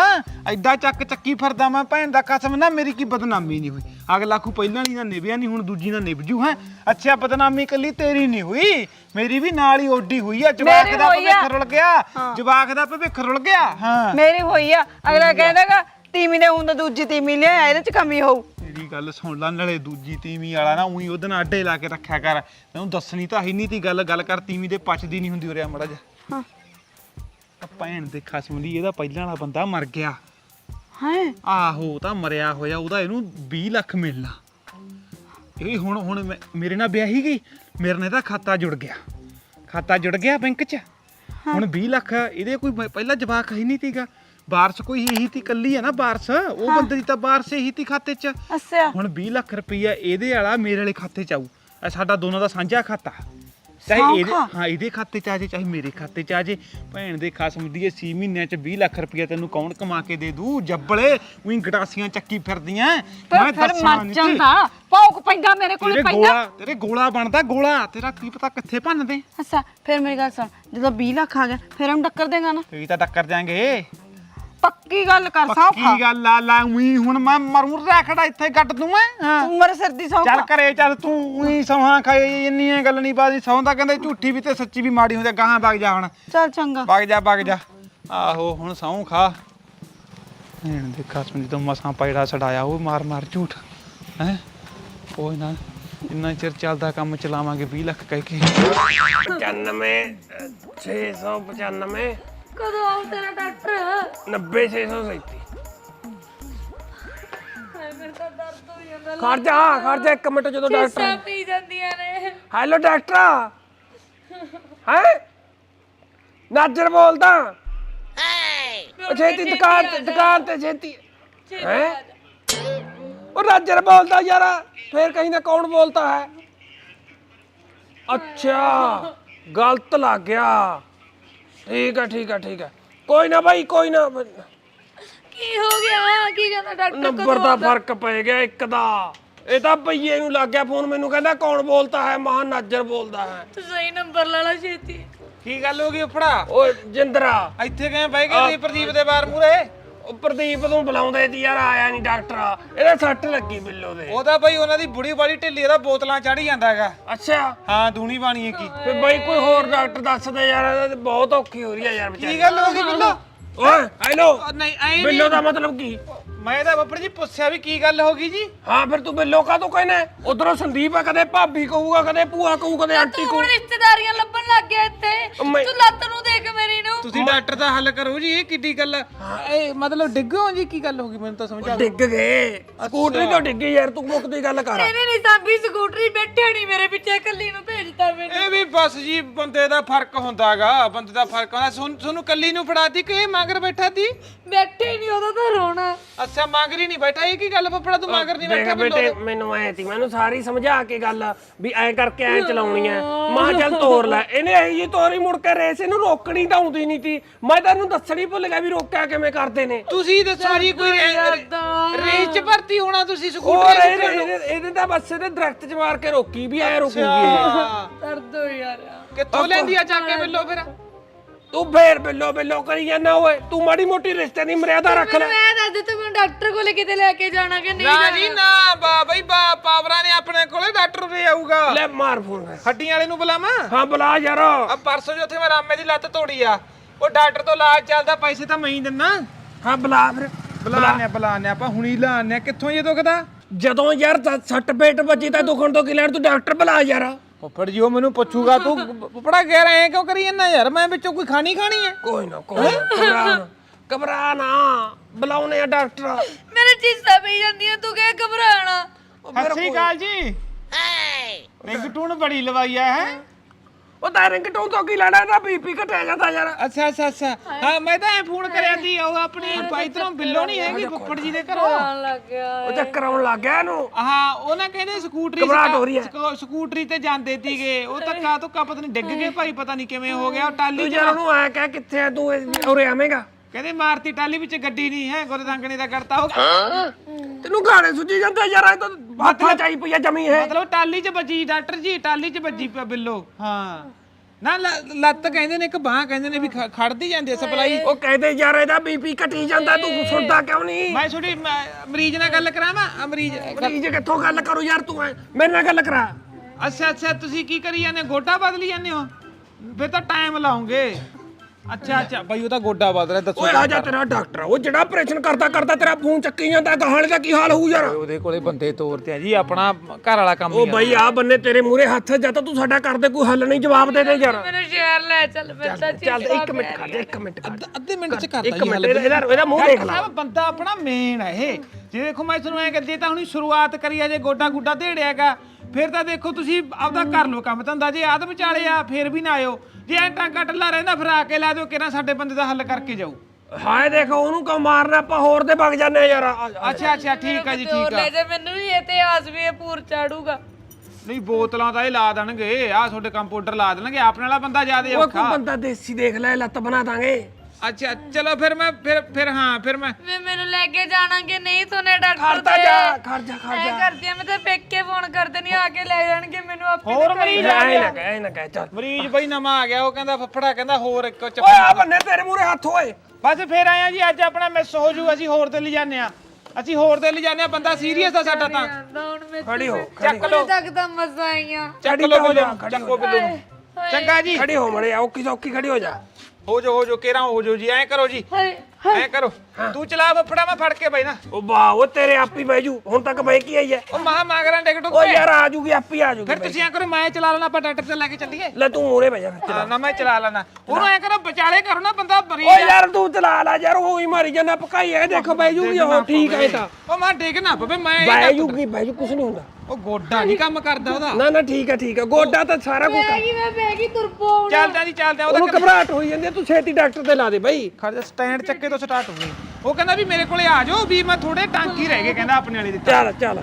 ਐਦਾਂ ਚੱਕ ਚੱਕੀ ਫਿਰਦਾ ਮੈਂ ਭੈਣ ਦਾ ਕਸਮ ਨਾ ਮੇਰੀ ਕੀ ਬਦਨਾਮੀ ਨਹੀਂ ਹੋਈ? ਅਗਲਾ ਕੋ ਪਹਿਲਾਂ ਨਹੀਂ ਨਾ ਨਿਭਿਆ ਨਹੀਂ ਹੁਣ ਦੂਜੀ ਨਾਲ ਨਿਭ ਜੂ ਹੈ? ਅੱਛਾ ਬਦਨਾਮੀ ਕੱਲੀ ਤੇਰੀ ਨਹੀਂ ਹੋਈ। ਮੇਰੀ ਵੀ ਨਾਲ ਹੀ ਓਡੀ ਹੋਈ ਆ ਜਵਾਕ ਮੇਰੀ ਦਾ ਹੋਈ ਆ। ਭਵਿੱਖ ਰੁਲ ਗਿਆ। ਜਵਾਕ ਦਾ ਭਵਿੱਖ ਰੁਲ ਗਿਆ। ਹਾਂ। ਮੇਰੀ ਹੋਈ ਆ। ਅਗਲਾ ਕਹਿੰਦਾਗਾ ਤੀਵੀਂ ਨੇ ਹੁੰਦਾ ਦੂਜੀ ਤੀਵੀਂ ਲਿਆ ਇਹਦੇ ਚ ਕਮੀ ਹੋਊ। ਮੇਰੀ ਗੱਲ ਸੁਣ ਲੈ ਨਾਲੇ ਦੂਜੀ ਤੀਵੀਂ ਵਾਲਾ ਨਾ ਉਹੀ ਉਹਦੇ ਨਾਲ ਅੱਡੇ ਲਾ ਕੇ ਰੱਖਿਆ ਕਰ। ਤੈਨੂੰ ਦੱਸਣੀ ਤਾਂ ਹੀ ਨਹੀਂ ਤੀ ਗੱਲ ਗੱਲ ਕਰ ਤੀਵੀਂ ਦੇ ਪਚਦੀ ਨਹੀਂ ਹੁੰਦੀ ਉਰਿਆ ਮੜਾ ਜਾ ਭੈਣ ਦੇ ਖਸਮ ਦੀ ਇਹਦਾ ਪਹਿਲਾਂ ਵਾਲਾ ਬੰਦਾ ਮਰ ਗਿਆ। ਹੈ? ਆਹੋ ਤਾਂ ਮਰਿਆ ਹੋਇਆ ਉਹਦਾ ਇਹਨੂੰ 20 ਲੱਖ ਮਿਲਣਾ। ਇਹ ਹੁਣ ਹੁਣ ਮੈਂ- ਮੇਰੇ ਨਾਲ ਵਿਆਹੀ ਗਈ ਮੇਰੇ ਨਾਲ ਤਾਂ ਖਾਤਾ ਜੁੜ ਗਿਆ। ਖਾਤਾ ਜੁੜ ਗਿਆ ਬੈਂਕ 'ਚ। ਹੁਣ 20 ਲੱਖ ਇਹਦੇ ਕੋਈ ਪਹਿਲਾਂ ਜਵਾਕ ਹੀ ਨਹੀਂ ਤੀਗਾ ਬਾਰਸ ਕੋਈ ਇਹੀ ਤੀ ਕੱਲੀ ਹੈ ਨਾ ਬਾਰਸ? ਉਹ ਬੰਦੇ ਦੀ ਤਾਂ ਬਾਰਸ ਇਹੀ ਤੀ ਖਾਤੇ 'ਚ। ਅੱਛਾ। ਹੁਣ ਹੁਣ 20 ਲੱਖ ਰੁਪਈਆ ਇਹਦੇ ਵਾਲਾ ਮੇਰੇ ਵਾਲੇ ਖਾਤੇ 'ਚ ਆਊ। ਇਹ ਸਾਡਾ ਦੋਨਾਂ ਦਾ ਸਾਂਝਾ ਖਾਤਾ। ਚਾਹੇ ਇਹਦੇ। ਹਾਂ ਇਹਦੇ ਖਾਤੇ 'ਚ ਆ ਜੇ ਚਾਹੇ ਮੇਰੇ ਖਾਤੇ 'ਚ ਆ ਜੇ। ਭੈਣ ਦੇ ਖਸਮ ਦੀ 6 ਮਹੀਨਿਆਂ 'ਚ 20 ਲੱਖ ਰੁਪਈਆ ਤੈਨੂੰ ਕੌਣ ਕਮਾ ਕੇ ਦੇ ਦੂ? ਜੱਬਲੇ ਉਹੀ ਗਟਾਸੀਆਂ ਚੱਕੀ ਫਿਰਦੀਆਂ। ਫਿਰ ਫਿਰ ਮਰ ਜਾਂਦਾ। ਭੌਂਕ ਪੈਂਦਾ ਮੇਰੇ ਕੋਲ ਪੈਂਦਾ। ਤੇਰੇ ਗੋਲਾ ਬਣਦਾ ਗੋਲਾ। ਤੇਰਾ ਕੀ ਪਤਾ ਕਿੱਥੇ ਭੰਨਦੇ। ਅੱਛਾ ਫਿਰ ਮੇਰੀ ਗੱਲ ਸੁਣ। ਜਦੋਂ 20 ਲੱਖ ਆ ਗਿਆ ਫਿਰ ਹਮ ਟੱਕਰ ਦੇਗਾ ਨਾ। ਤੇ ਤਾਂ ਟੱਕਰ ਜਾਾਂਗੇ ਪੱਕੀ ਗੱਲ ਕਰ ਸੌਖਾ। ਪੱਕੀ ਗੱਲ ਆ ਲਾ ਉਹੀ ਹੁਣ ਮੈਂ ਮਰੂ ਰਖੜਾ ਇੱਥੇ ਕੱਟ ਦੂੰ ਮੈਂ ਹਾਂ। ਉਮਰ ਸਿਰ ਦੀ ਸੌਖਾ। ਚੱਲ ਘਰੇ ਚੱਲ ਤੂੰ ਉਹੀ ਸੌਹਾਂ ਖਾਈ ਇੰਨੀਆਂ ਗੱਲ ਨਹੀਂ ਬਾਦੀ ਸੌਂ ਤਾਂ ਕਹਿੰਦੇ ਝੂਠੀ ਵੀ ਤੇ ਸੱਚੀ ਵੀ ਮਾੜੀ ਹੁੰਦੀ ਆ, ਗਾਹਾਂ ਵਗ ਜਾ ਹੁਣ। ਚੱਲ ਚੰਗਾ। ਵਗ ਜਾ ਵਗ ਜਾ। ਆਹੋ ਹੁਣ ਸੌਂ ਖਾ। ਭੈਣ ਦੇ ਕਸਮ ਜਦੋਂ ਮਸਾਂ ਪੈੜਾ ਛਡਾਇਆ ਉਹ ਮਾਰ ਮਾਰ ਝੂਠ ਹੈ। ਕੋਈ ਨਾ ਇੰਨਾ ਚਿਰ ਚੱਲਦਾ ਕੰਮ ਚਲਾਵਾਂਗੇ 20 ਲੱਖ ਕਹਿ ਕੇ। 95 695 ਕਦੋਂ ਆਉ ਤੇਰਾ ਡਾਕਟਰ? 90 637 ਹਾਏ ਮੇਰੇ ਤਾਂ ਦਰਦ ਹੋ ਜਾਂਦਾ ਖੜ ਜਾ ਖੜ ਜਾ ਇੱਕ ਮਿੰਟ ਜਦੋਂ ਡਾਕਟਰ ਪੀ ਜਾਂਦੀਆਂ ਨੇ। Hello doctor. ਹੈ? ਨਾਜਰ ਬੋਲਦਾ। ਉਹ ਛੇਤੀ ਦੁਕਾਨ ਤੇ ਦੁਕਾਨ ਤੇ ਛੇਤੀ ਹੈ? ਉਹ ਨਾਜਰ ਬੋਲਦਾ ਯਾਰ ਫੇਰ ਕਹੀਂ ਨਾ ਕੌਣ ਬੋਲਤਾ ਹੈ? ਅੱਛਾ ਗਲਤ ਲੱਗ ਗਿਆ। ਠੀਕ ਹੈ ਠੀਕ ਹੈ ਠੀਕ ਹੈ ਕੋਈ ਨਾ ਭਾਈ ਕੋਈ ਨਾ ਕੀ ਹੋ ਗਿਆ? ਕੀ ਕਹਿੰਦਾ ਡਾਕਟਰ ਨੰਬਰ ਦਾ ਫ਼ਰਕ ਪੈ ਗਿਆ ਇੱਕ ਦਾ। ਇਹ ਤਾਂ ਭਈਏ ਨੂੰ ਲੱਗ ਗਿਆ ਫੋਨ ਮੈਨੂੰ ਕਹਿੰਦਾ ਕੌਣ ਬੋਲਤਾ ਹੈ? ਮਹਾ ਨਾਜਰ ਬੋਲਦਾ ਹੈ। ਤੂੰ ਸਹੀ ਨੰਬਰ ਲਾ ਲਾ ਛੇਤੀ। ਕੀ ਗੱਲ ਹੋ ਗਈ ਉਫੜਾ? ਓਏ ਜਿੰਦਰਾ। ਇੱਥੇ ਗਏ ਬਹਿ ਗਏ ਪ੍ਰਦੀਪ ਦੇ ਬਾਰ ਮੂਰੇ ਉਹ ਪ੍ਰਦੀਪ ਨੂੰ ਬੁਲਾਉਂਦੇ ਸੀ ਯਾਰ ਆਇਆ ਨਹੀਂ ਡਾਕਟਰ। ਇਹਦੇ ਸੱਟ ਲੱਗੀ ਬਿੱਲੋ ਦੇ ਉਹਦਾ ਬਈ ਉਹਨਾਂ ਦੀ ਬੁੜੀ ਬੜੀ ਢਿੱਲੀ ਇਹਦਾ ਬੋਤਲਾਂ ਚੜੀ ਜਾਂਦਾ ਹੈਗਾ। ਅੱਛਾ। ਹਾਂ ਦੂਣੀ ਬਾਣੀ ਹੈ ਕੀ? ਫੇ ਬਾਈ ਕੋਈ ਹੋਰ ਡਾਕਟਰ ਦੱਸ ਦੇ ਯਾਰ ਇਹਦੇ ਤੇ ਬਹੁਤ ਔਖੀ ਹੋ ਰਹੀ ਹੈ ਯਾਰ ਕੀ ਵਿਚਾਰੀ ਗੱਲ ਹੋ ਗਈ ਬਿੱਲੋ? ਓਏ ਹੈਲੋ। ਨਹੀਂ ਐ ਬਿੱਲੋ ਦਾ ਮਤਲਬ ਕੀ? ਮੈਂ ਤਾਂ ਬੱਪੜ ਜੀ ਪੁੱਛਿਆ ਵੀ ਕੀ ਗੱਲ ਹੋ ਗਈ ਜੀ? ਹਾਂ ਫਿਰ ਤੂੰ ਬਿੱਲੋ ਕਾ ਤੂੰ ਕਹਿੰਦਾ ਉਧਰੋਂ ਸੰਦੀਪ ਆ ਕਦੇ ਭਾਬੀ ਕਹੂਗਾ ਕਦੇ ਭੂਆ ਕਹੂ ਕਦੇ ਆਂਟੀ ਤੂੰ ਕਹੂ ਹੁਣ ਰਿਸ਼ਤੇਦਾਰੀਆਂ ਲੱਭਣ ਲੱਗ ਗਿਆ ਇੱਥੇ। ਮੈਂ- ਤੂੰ ਲੱਤ ਨੂੰ ਦੇਖ ਮੇਰੀ ਨੂੰ। ਤੁਸੀਂ ਡਾਕਟਰ ਦਾ ਹੱਲ ਕਰੋ ਜੀ ਇਹ ਕਿੱਡੀ ਗੱਲ ਆ? ਇਹ ਮਤਲਬ ਡਿੱਗੋ ਜੀ ਕੀ ਗੱਲ ਹੋ ਗਈ ਮੈਨੂੰ ਤਾਂ ਸਮਝ ਆ ਡਿੱਗ ਗਏ। ਸਕੂਟਰੀ ਤੋਂ ਡਿੱਗੀ ਯਾਰ ਤੂੰ ਮੁੱਕ ਦੀ ਗੱਲ ਕਰ। ਇਹਨੇ ਨਹੀਂ ਸਾਬੀ ਸਕੂਟਰੀ ਬੈਠਿਆ ਨਹੀਂ ਮੇਰੇ ਪਿੱਛੇ ਇਕੱਲੀ ਬਸ ਜੀ ਬੰਦੇ ਦਾ ਫ਼ਰਕ ਹੁੰਦਾਗਾ ਬੰਦੇ ਦਾ ਫ਼ਰਕ ਹੁੰਦਾ। ਸੁਣ ਤੁਹਾਨੂੰ ਕੱਲੀ ਨੂੰ ਫੜਾਤੀ ਕਿ ਇਹ ਮਗਰ ਬੈਠਾ ਸੀ ਬੈਠੇ ਨਹੀਂ ਉਹਦਾ ਤਾਂ ਰੋਣਾ। ਅੱਛਾ ਮਗਰ ਹੀ ਨਹੀਂ ਬੈਠਾ ਇਹ ਕੀ ਗੱਲ ਫੱਫੜਾ ਤੂੰ ਮਗਰ ਨਹੀਂ ਬੈਠਾ ਬੇਟੇ ਮੈਨੂੰ ਐ ਤੀ ਮੈਨੂੰ ਸਾਰੀ ਸਮਝਾ ਕੇ ਗੱਲ ਵੀ ਐ ਕਰਕੇ ਐ ਚਲਾਉਣੀ ਐ। ਮਾਂ ਚੱਲ ਤੋਰ ਲੈ। ਇਹਨੇ ਐ ਜੀ ਤੋਰੀ ਮੁੜ ਕੇ ਰੇਸ ਇਹਨੂੰ ਰੋਕਣੀ ਤਾਂ ਆਉਂਦੀ ਨਹੀਂ ਤੀ। ਮੈਂ ਤੈਨੂੰ ਦੱਸਣੀ ਭੁੱਲ ਗਿਆ ਵੀ ਰੋਕਿਆ ਕਿਵੇਂ ਕਰਦੇ ਨੇ। ਤੁਸੀਂ ਦੱਸੋ ਜੀ ਕੋਈ ਰੇਸ ਚ ਭਰਤੀ ਹੋਣਾ ਤੁਸੀਂ ਸਕੂਟਰ ਇਹਨੇ ਤਾਂ ਬੱਸੇ ਦੇ ਦਰਖਤ 'ਚ ਮਾਰ ਕੇ ਰੋਕੀ ਵੀ ਐ ਰੁਕੂਗੀ ਇਹ। ਦਰਦ ਹੋ ਯਾਰ। ਕਿੱਥੋਂ ਲੈਂਦੀ ਆ ਚੱਕ ਕੇ ਬਿੱਲੋ ਫਿਰ? ਤੂੰ ਫੇਰ ਬਿੱਲੋ ਬਿੱਲੋ ਕਰੀ ਜਾਂਦਾ ਓਏ। ਤੂੰ ਮਾੜੀ ਮੋਟੀ ਰਿਸ਼ਤੇ ਦੀ ਮਰਿਆਦਾ ਰੱਖ ਲੈ। ਮੈਂ ਦੱਸ ਦੇ ਤੂੰ ਮੈਨੂੰ ਡਾਕਟਰ ਕੋਲੇ ਕਿਤੇ ਲੈ ਕੇ ਜਾਣਾ ਕਿ ਨਹੀਂ ਨਾ ਜੀ ਨਾ ਬਾ ਬਈ ਬਾ ਪਾਵਰਾਂ ਨੇ ਆਪਣੇ ਕੋਲੇ ਡਾਕਟਰ ਉਰੇ ਆਊਗਾ। ਲੈ ਮਾਰ ਫੋਨ ਫਿਰ। ਹੱਡੀਆਂ ਵਾਲੇ ਨੂੰ ਬੁਲਾਵਾਂ? ਹਾਂ ਬੁਲਾ ਯਾਰ। ਆ ਪਰਸੋਂ ਜੋ ਉੱਥੇ ਮੈਂ ਰਾਮੇ ਦੀ ਲੱਤ ਤੋੜੀ ਆ ਉਹ ਡਾਕਟਰ ਤੋਂ ਇਲਾਜ ਚੱਲਦਾ ਪੈਸੇ ਤਾਂ ਮੈਂ ਹੀ ਦਿੰਨਾ। ਹਾਂ ਬੁਲਾ ਫਿਰ। ਬੁਲਾਣੇ ਬੁਲਾਣੇ ਆਪਾਂ ਹੁਣੀ ਲਾਣੇ ਕਿੱਥੋਂ ਇਹ ਦੁਖਦਾ? ਜਦੋਂ ਯਾਰ ਸੱਟ ਪੇਟ ਵੱਜੀ ਤਾਂ ਦੁਖਣ ਤੋਂ ਕੀ ਲੈਣ? ਤੂੰ ਡਾਕਟਰ ਬੁਲਾ ਯਾਰ। ਫੁੱਫੜ ਜੀ ਉਹ ਮੈਨੂੰ ਪੁੱਛੂਗਾ ਤੂੰ ਫੁੱਫੜਾ ਕਹਿ ਰਿਹਾ ਕਿਉਂ ਕਰੀ ਜਾਂਦਾ ਯਾਰ? ਮੈਂ ਵਿੱਚੋਂ ਕੋਈ ਖਾਣੀ ਖਾਣੀ ਹੈ? ਕੋਈ ਨਾ ਕੋਈ ਨਾ ਘਬਰਾ ਨਾ ਘਬਰਾ ਨਾ ਬੁਲਾਉਨੇ ਆ ਡਾਕਟਰ। ਮੇਰੇ ਚੀਜ਼ਾਂ ਪਈ ਜਾਂਦੀਆਂ ਤੂੰ ਕਿਹ ਘਬਰਾਣਾ? ਸਤਿ ਸ੍ਰੀ ਅਕਾਲ ਜੀ। ਰਿੰਗ ਟੂਨ ਬੜੀ ਲਵਾਈਆ ਹੈ? ਉਹ ਤਾਂ ਰਿੰਗ ਟੋਨ ਤੋਂ ਕੀ ਲੈਣਾ ਇਹਦਾ ਬੀਪੀ ਘਟਿਆ ਜਾਂਦਾ ਯਾਰ। ਅੱਛਾ ਅੱਛਾ ਅੱਛਾ। ਹਾਂ। ਮੈਂ ਤਾਂ ਐ ਫੋਨ ਕਰਿਆ ਸੀ ਉਹ ਆਪਣੀ ਇਧਰੋਂ ਬਿੱਲੋ ਨਹੀਂ ਹੈਗੀ ਫੁੱਫੜ ਜੀ ਦੇ ਘਰੋਂ। ਲੱਗ ਗਿਆ ਉਹ ਚੱਕਰ ਆਉਣ ਲੱਗ ਗਿਆ ਇਹਨੂੰ। ਹਾਂ ਉਹ ਨਾ ਕਹਿੰਦੇ ਸਕੂਟਰੀ ਘਬਰਾਹਟ ਹੋ ਰਹੀ ਹੈ। ਸਕੂ- ਸਕੂਟਰੀ ਤੇ ਜਾਂਦੇ ਸੀਗੇ। ਉਹ ਧੱਕਾ ਧੁੱਕਾ ਪਤਾ ਨਹੀਂ ਡਿੱਗ ਗਏ ਭਾਈ ਪਤਾ ਨਹੀਂ ਕਿਵੇਂ ਹੋ ਗਿਆ। ਉਹ ਟਾਲੀ ਤੂੰ ਚ ਯਾਰ ਉਹਨੂੰ ਐ ਕਹਿ ਕਿੱਥੇ ਆ ਤੂੰ? ਇਹ- ਉਰੇ ਆਵੇਂਗਾ। ਕਹਿੰਦੇ ਮਾਰਤੀ ਟਾਲੀ ਵਿੱਚ ਗੱਡੀ ਨਹੀਂ ਹੈ ਗੁਰਦੰਗਣੀ ਦਾ ਕਰਤਾ ਉਹ। ਤੈਨੂੰ ਗਾਣੇ ਸੁੱਜੀ ਜਾਂਦੇ ਯਾਰ ਇਹ ਤਾਂ ਹੱਥਾਂ ਚਾਈ ਪਈ ਆ ਜਮੀ ਇਹ। ਮਤਲਬ ਟਾਲੀ 'ਚ ਵੱਜੀ ਡਾਕਟਰ ਜੀ ਟਾਲੀ 'ਚ ਵੱਜੀ ਪਿਆ ਬਿੱਲੋ ਹਾਂ। ਨਾ ਲ- ਲੱਤ ਕਹਿੰਦੇ ਨੇ ਇੱਕ ਬਾਹ ਕਹਿੰਦੇ ਨੇ ਵੀ ਖ- ਖੜਦੀ ਜਾਂਦੀ ਸਪਲਾਈ। ਉਹ ਕਹਿੰਦੇ ਯਾਰ ਇਹਦਾ ਬੀਪੀ ਘਟੀ ਜਾਂਦਾ ਤੂੰ ਸੁਣਦਾ ਕਿਉਂ ਨਹੀਂ ਮੈਂ ਛੋਟੀ ਮਰੀਜ਼ ਨਾਲ ਗੱਲ ਕਰਾਵਾਂ? ਆ ਮਰੀਜ਼ ਮਰੀਜ਼ ਕਿੱਥੋਂ ਗੱਲ ਕਰੂ ਯਾਰ ਤੂੰ ਐ? ਮੇਰੇ ਨਾਲ ਗੱਲ ਕਰਾ। ਅੱਛਾ ਅੱਛਾ ਤੁਸੀਂ ਕੀ ਕਰੀ ਜਾਂਦੇ ਹੋ? ਗੋਡਾ ਬਦਲੀ ਜਾਂਦੇ ਹੋ? ਤਾਂ ਟਾਈਮ ਲਾਉਂਗੇ। ਅੱਛਾ ਅੱਛਾ। ਬਾਈ ਉਹਦਾ ਗੋਡਾ ਬਦਲ ਰਿਹਾ ਦੱਸੋ ਓਏ ਆ ਜਾ ਤੇਰਾ ਡਾਕਟਰ ਆ, ਉਹ ਜਿਹੜਾ ਆਪਰੇਸ਼ਨ ਕਰਦਾ ਕਰਦਾ ਤੇਰਾ ਫੋਨ ਚੱਕੀ ਜਾਂਦਾ ਗਾਹਲੇ ਦਾ ਕੀ ਹਾਲ ਹੋਊ ਯਾਰ? ਉਹਦੇ ਕੋਲੇ ਬੰਦੇ ਤੋਰਤੇ ਆ ਜੀ ਆਪਣਾ ਘਰ ਵਾਲਾ ਕੰਮ ਉਹ ਬਾਈ ਆ ਬੰਨੇ ਤੇਰੇ ਮੂਰੇ ਹੱਥ ਜਾਂ ਤਾਂ ਤੂੰ ਸਾਡਾ ਕਰਦੇ ਕੋਈ ਹੱਲ ਨਹੀਂ ਜਵਾਬ ਦੇ ਦੇ ਯਾਰ। ਮੈਨੂੰ ਸ਼ਹਿਰ ਲੈ ਚੱਲ ਮੈਂ ਤਾਂ ਚੱਲ ਇੱਕ ਮਿੰਟ ਖੜ ਜਾ ਇੱਕ ਮਿੰਟ ਖੜ ਜਾ। ਅੱਧੇ ਮਿੰਟ ਚ ਕਰਦਾ ਇੱਕ ਮਿੰਟ ਇਹਦਾ ਇਹਦਾ- ਮੂੰਹ ਦੇਖ ਲੈ। ਆ ਬੰਦਾ ਆਪਣਾ ਮੇਨ ਹੈ ਇਹ। ਜੇ ਦੇਖੋ ਮੈਂ ਤੁਹਾਨੂੰ ਐ ਕਹਿੰਦੀ ਤਾਂ ਹੁਣੀ ਸ਼ੁਰੂਆਤ ਕਰੀ ਆ ਜੇ ਗੋਡਾ ਗੁੱਡਾ ਢੇੜਿਆਗਾ ਫਿਰ ਤਾਂ ਦੇਖੋ ਤੁਸੀਂ ਆਪਦਾ ਕਰ ਲਓ ਕੰਮ ਧੰਦਾ ਜੇ ਆਦ ਵਿਚਾਲੇ ਆ ਫਿਰ ਵੀ ਨਾ ਆਇਓ। ਜੇ ਐ ਟਾਂਗਾ ਟੱਲਾ ਰਹਿੰਦਾ ਫਿਰ ਆ ਕੇ ਲਾ ਦਿਓ ਕਿਹਨਾਂ ਸਾਡੇ ਬੰਦੇ ਦਾ ਹੱਲ ਕਰਕੇ ਜਾਊ। ਹਾਏ ਦੇਖੋ ਉਹਨੂੰ ਕਿਉਂ ਮਾਰਨਾ? ਆਪਾਂ ਹੋਰ ਤੇ ਵਗ ਜਾਂਦੇ ਆ ਯਾਰ। ਆ- ਆ- ਅੱਛਾ ਅੱਛਾ ਠੀਕ ਆ ਜੀ ਤੇ ਹੋਰ ਠੀਕ ਆ। ਲੈ ਜਾ ਮੈਨੂੰ ਵੀ ਇਤਿਹਾਸ ਵੀ ਇਹ ਪੂਰ ਚਾੜੂਗਾ। ਨਹੀਂ ਬੋਤਲਾਂ ਤਾਂ ਇਹ ਲਾ ਦੇਣਗੇ। ਆ ਤੁਹਾਡੇ ਕੰਪਿਊਟਰ ਲਾ ਦੇਣਗੇ। ਆਪਣੇ ਵਾਲਾ ਬੰਦਾ ਜਿਆਦੇ ਉਹ ਕੋਈ ਔਖਾ। ਬੰਦਾ ਦੇਸੀ ਦੇਖ ਲੈ ਲੱਤ ਬਣਾ ਦਾਂਗੇ। ਅੱਛਾ ਚਲੋ ਫਿਰ ਮੈਂ ਫਿਰ ਫਿਰ ਹਾਂ ਫਿਰ ਮੈਂ ਵੇ ਮੈਨੂੰ ਲੈ ਕੇ ਜਾਣਾਂਗੇ ਨਹੀਂ ਸੁਨੇ ਡਾਕਟਰ ਖੜਤਾ ਤੇ ਜਾ ਖੜ ਜਾ ਖੜ ਐ ਜਾ। ਕਰਦੀ ਆ ਮੈਂ ਤੇ ਪੇਕੇ ਫੋਨ ਕਰਦੇ ਨਹੀਂ ਆ ਕੇ ਲੈ ਜਾਣਗੇ ਮੈਨੂੰ ਆਪੇ ਹੋਰ ਮਰੀਜ਼ ਆ ਐ ਨਾ ਗਿਆ ਕਹਿ ਐ ਨਾ ਕਹਿ ਚੱਲ। ਮਰੀਜ਼ ਬਈ ਨਵਾਂ ਆ ਗਿਆ ਉਹ ਕਹਿੰਦਾ ਫੱਫੜਾ ਕਹਿੰਦਾ ਹੋਰ ਇੱਕ ਓਏ ਚੱਪਲ ਆ ਬੰਨੇ ਤੇਰੇ ਮੂਰੇ ਹੱਥ ਓਏ। ਬਸ ਫਿਰ ਆਇਆ ਜੀ ਅੱਜ ਆਪਣਾ ਮਿਸ ਹੋ ਜੂ ਅਸੀਂ ਹੋਰ ਤੇ ਲਿਜਾਨੇ ਆ। ਅਸੀਂ ਹੋਰ ਤੇ ਲਿਜਾਨੇ ਆ ਬੰਦਾ ਸੀਰੀਅਸ ਆ ਸਾਡਾ ਤਾਂ। ਆਂਦਾ ਹੁਣ ਮੈਂ ਖੜੀ ਹੋ ਚੱਕ ਲਓ। ਤੱਕ ਤਾਂ ਮਜ਼ਾ ਆਈਆਂ ਚੱਕ ਲਓ ਬਿੱਲੂ। ਨੂੰ, ਚੱਕੋ ਬਿੱਲੂ। ਨੂੰ ਚੰਗਾ ਜੀ। ਖੜੀ ਹੋ ਮੜੇ ਔਕੀ ਸੌਕੀ ਖੜੀ ਹੋ ਜਾ। ਹੋ ਜੋ ਹੋ ਜੋ ਕੇਰਾ ਹੋ ਜੋ ਜੀ ਐਂ ਕਰੋ ਜੀ। ਹਾਏ ਐਂ ਕਰੋ। ਤੂੰ ਚਲਾ ਫੱਫੜਾ ਮੈਂ ਫੜ ਕੇ ਬਈ ਨਾ। ਉਹ ਵਾਹ ਉਹ ਤੇਰੇ ਆਪ ਹੀ ਬਹਿ ਜੂ। ਹੁਣ ਤੱਕ ਬਹਿ ਕੀ ਆਈ ਐ? ਉਹ ਮਹਾ ਮਾਗਰਾਂ ਟਿਕਟ ਓ ਯਾਰ ਆ ਜੂਗੀ ਆਪ ਹੀ ਆ ਜੂਗੀ ਫਿਰ ਤੁਸੀਂ ਐਂ ਕਰੋ ਮੈਂ ਚਲਾ ਲੈਣਾ ਆਪਾਂ ਡਾਕਟਰ ਤੇ ਲੈ ਕੇ ਚੱਲੀਏ। ਲੈ ਤੂੰ ਮੂਰੇ ਬਹਿ ਜਾ ਫਿਰ। ਹਾਂ, ਨਾ ਮੈਂ ਚਲਾ ਲੈਣਾ ਉਹਨੂੰ ਐਂ ਕਰੋ ਵਿਚਾਲੇ ਕਰੋ ਨਾ ਬੰਦਾ ਓ ਮਰੀਜ਼ ਆ। ਯਾਰ ਤੂੰ ਚਲਾ ਲੈ ਯਾਰ ਉਹੀ ਮਾਰੀ ਜਾਂਦਾ ਪਕਾਈ ਐ ਦੇਖੋ ਬਹਿ ਜੂਗੀ ਉਹ ਠੀਕ ਐ ਤਾਂ। ਉਹ ਮੈਂ ਡਿੱਗ ਨਾ ਪਵੇ ਮੈਂ ਇਹ ਬਹਿ ਡਾਕਟਰ- ਜੂਗੀ ਬਹਿ ਜੂ ਕੁਛ ਨਹੀਂ ਹੁੰਦਾ। ਉਹ ਗੋਡਾ ਨਹੀਂ ਕੰਮ ਕਰਦਾ ਉਹਦਾ। ਨਾ ਨਾ ਠੀਕ ਐ ਠੀਕ ਐ ਗੋਡਾ ਤਾਂ ਸਾਰਾ ਕੁਝ ਬਹਿ ਗਈ ਮੈਂ ਬਹਿ ਗਈ ਤੁਰਪੋ ਹੁਣ। ਚੱਲਦਾ ਜੀ ਚੱਲਦਾ ਉਹਦਾ ਉਹਨੂੰ ਘਬਰਾਹਟ ਹੋਈ ਜਾਂਦੀ ਆ, ਤੂੰ ਛੇਤੀ ਡਾਕਟਰ ਤੇ ਲਾ ਦੇ ਬਈ। ਖੜ ਜਾ ਸਟੈਂਡ ਚੱਕੇ ਤੋਂ ਸਟਾਰਟ ਹੋ ਗਈ। ਉਹ ਕਹਿੰਦਾ ਵੀ ਮੇਰੇ ਕੋਲੇ ਆ ਜਾਓ ਵੀ ਮੈਂ ਥੋੜੇ ਟਾਂਕੀ ਰਹਿ ਗਏ ਕਹਿੰਦਾ ਆਪਣੇ ਵਾਲੇ ਦੇ ਚੱਲ ਚੱਲ।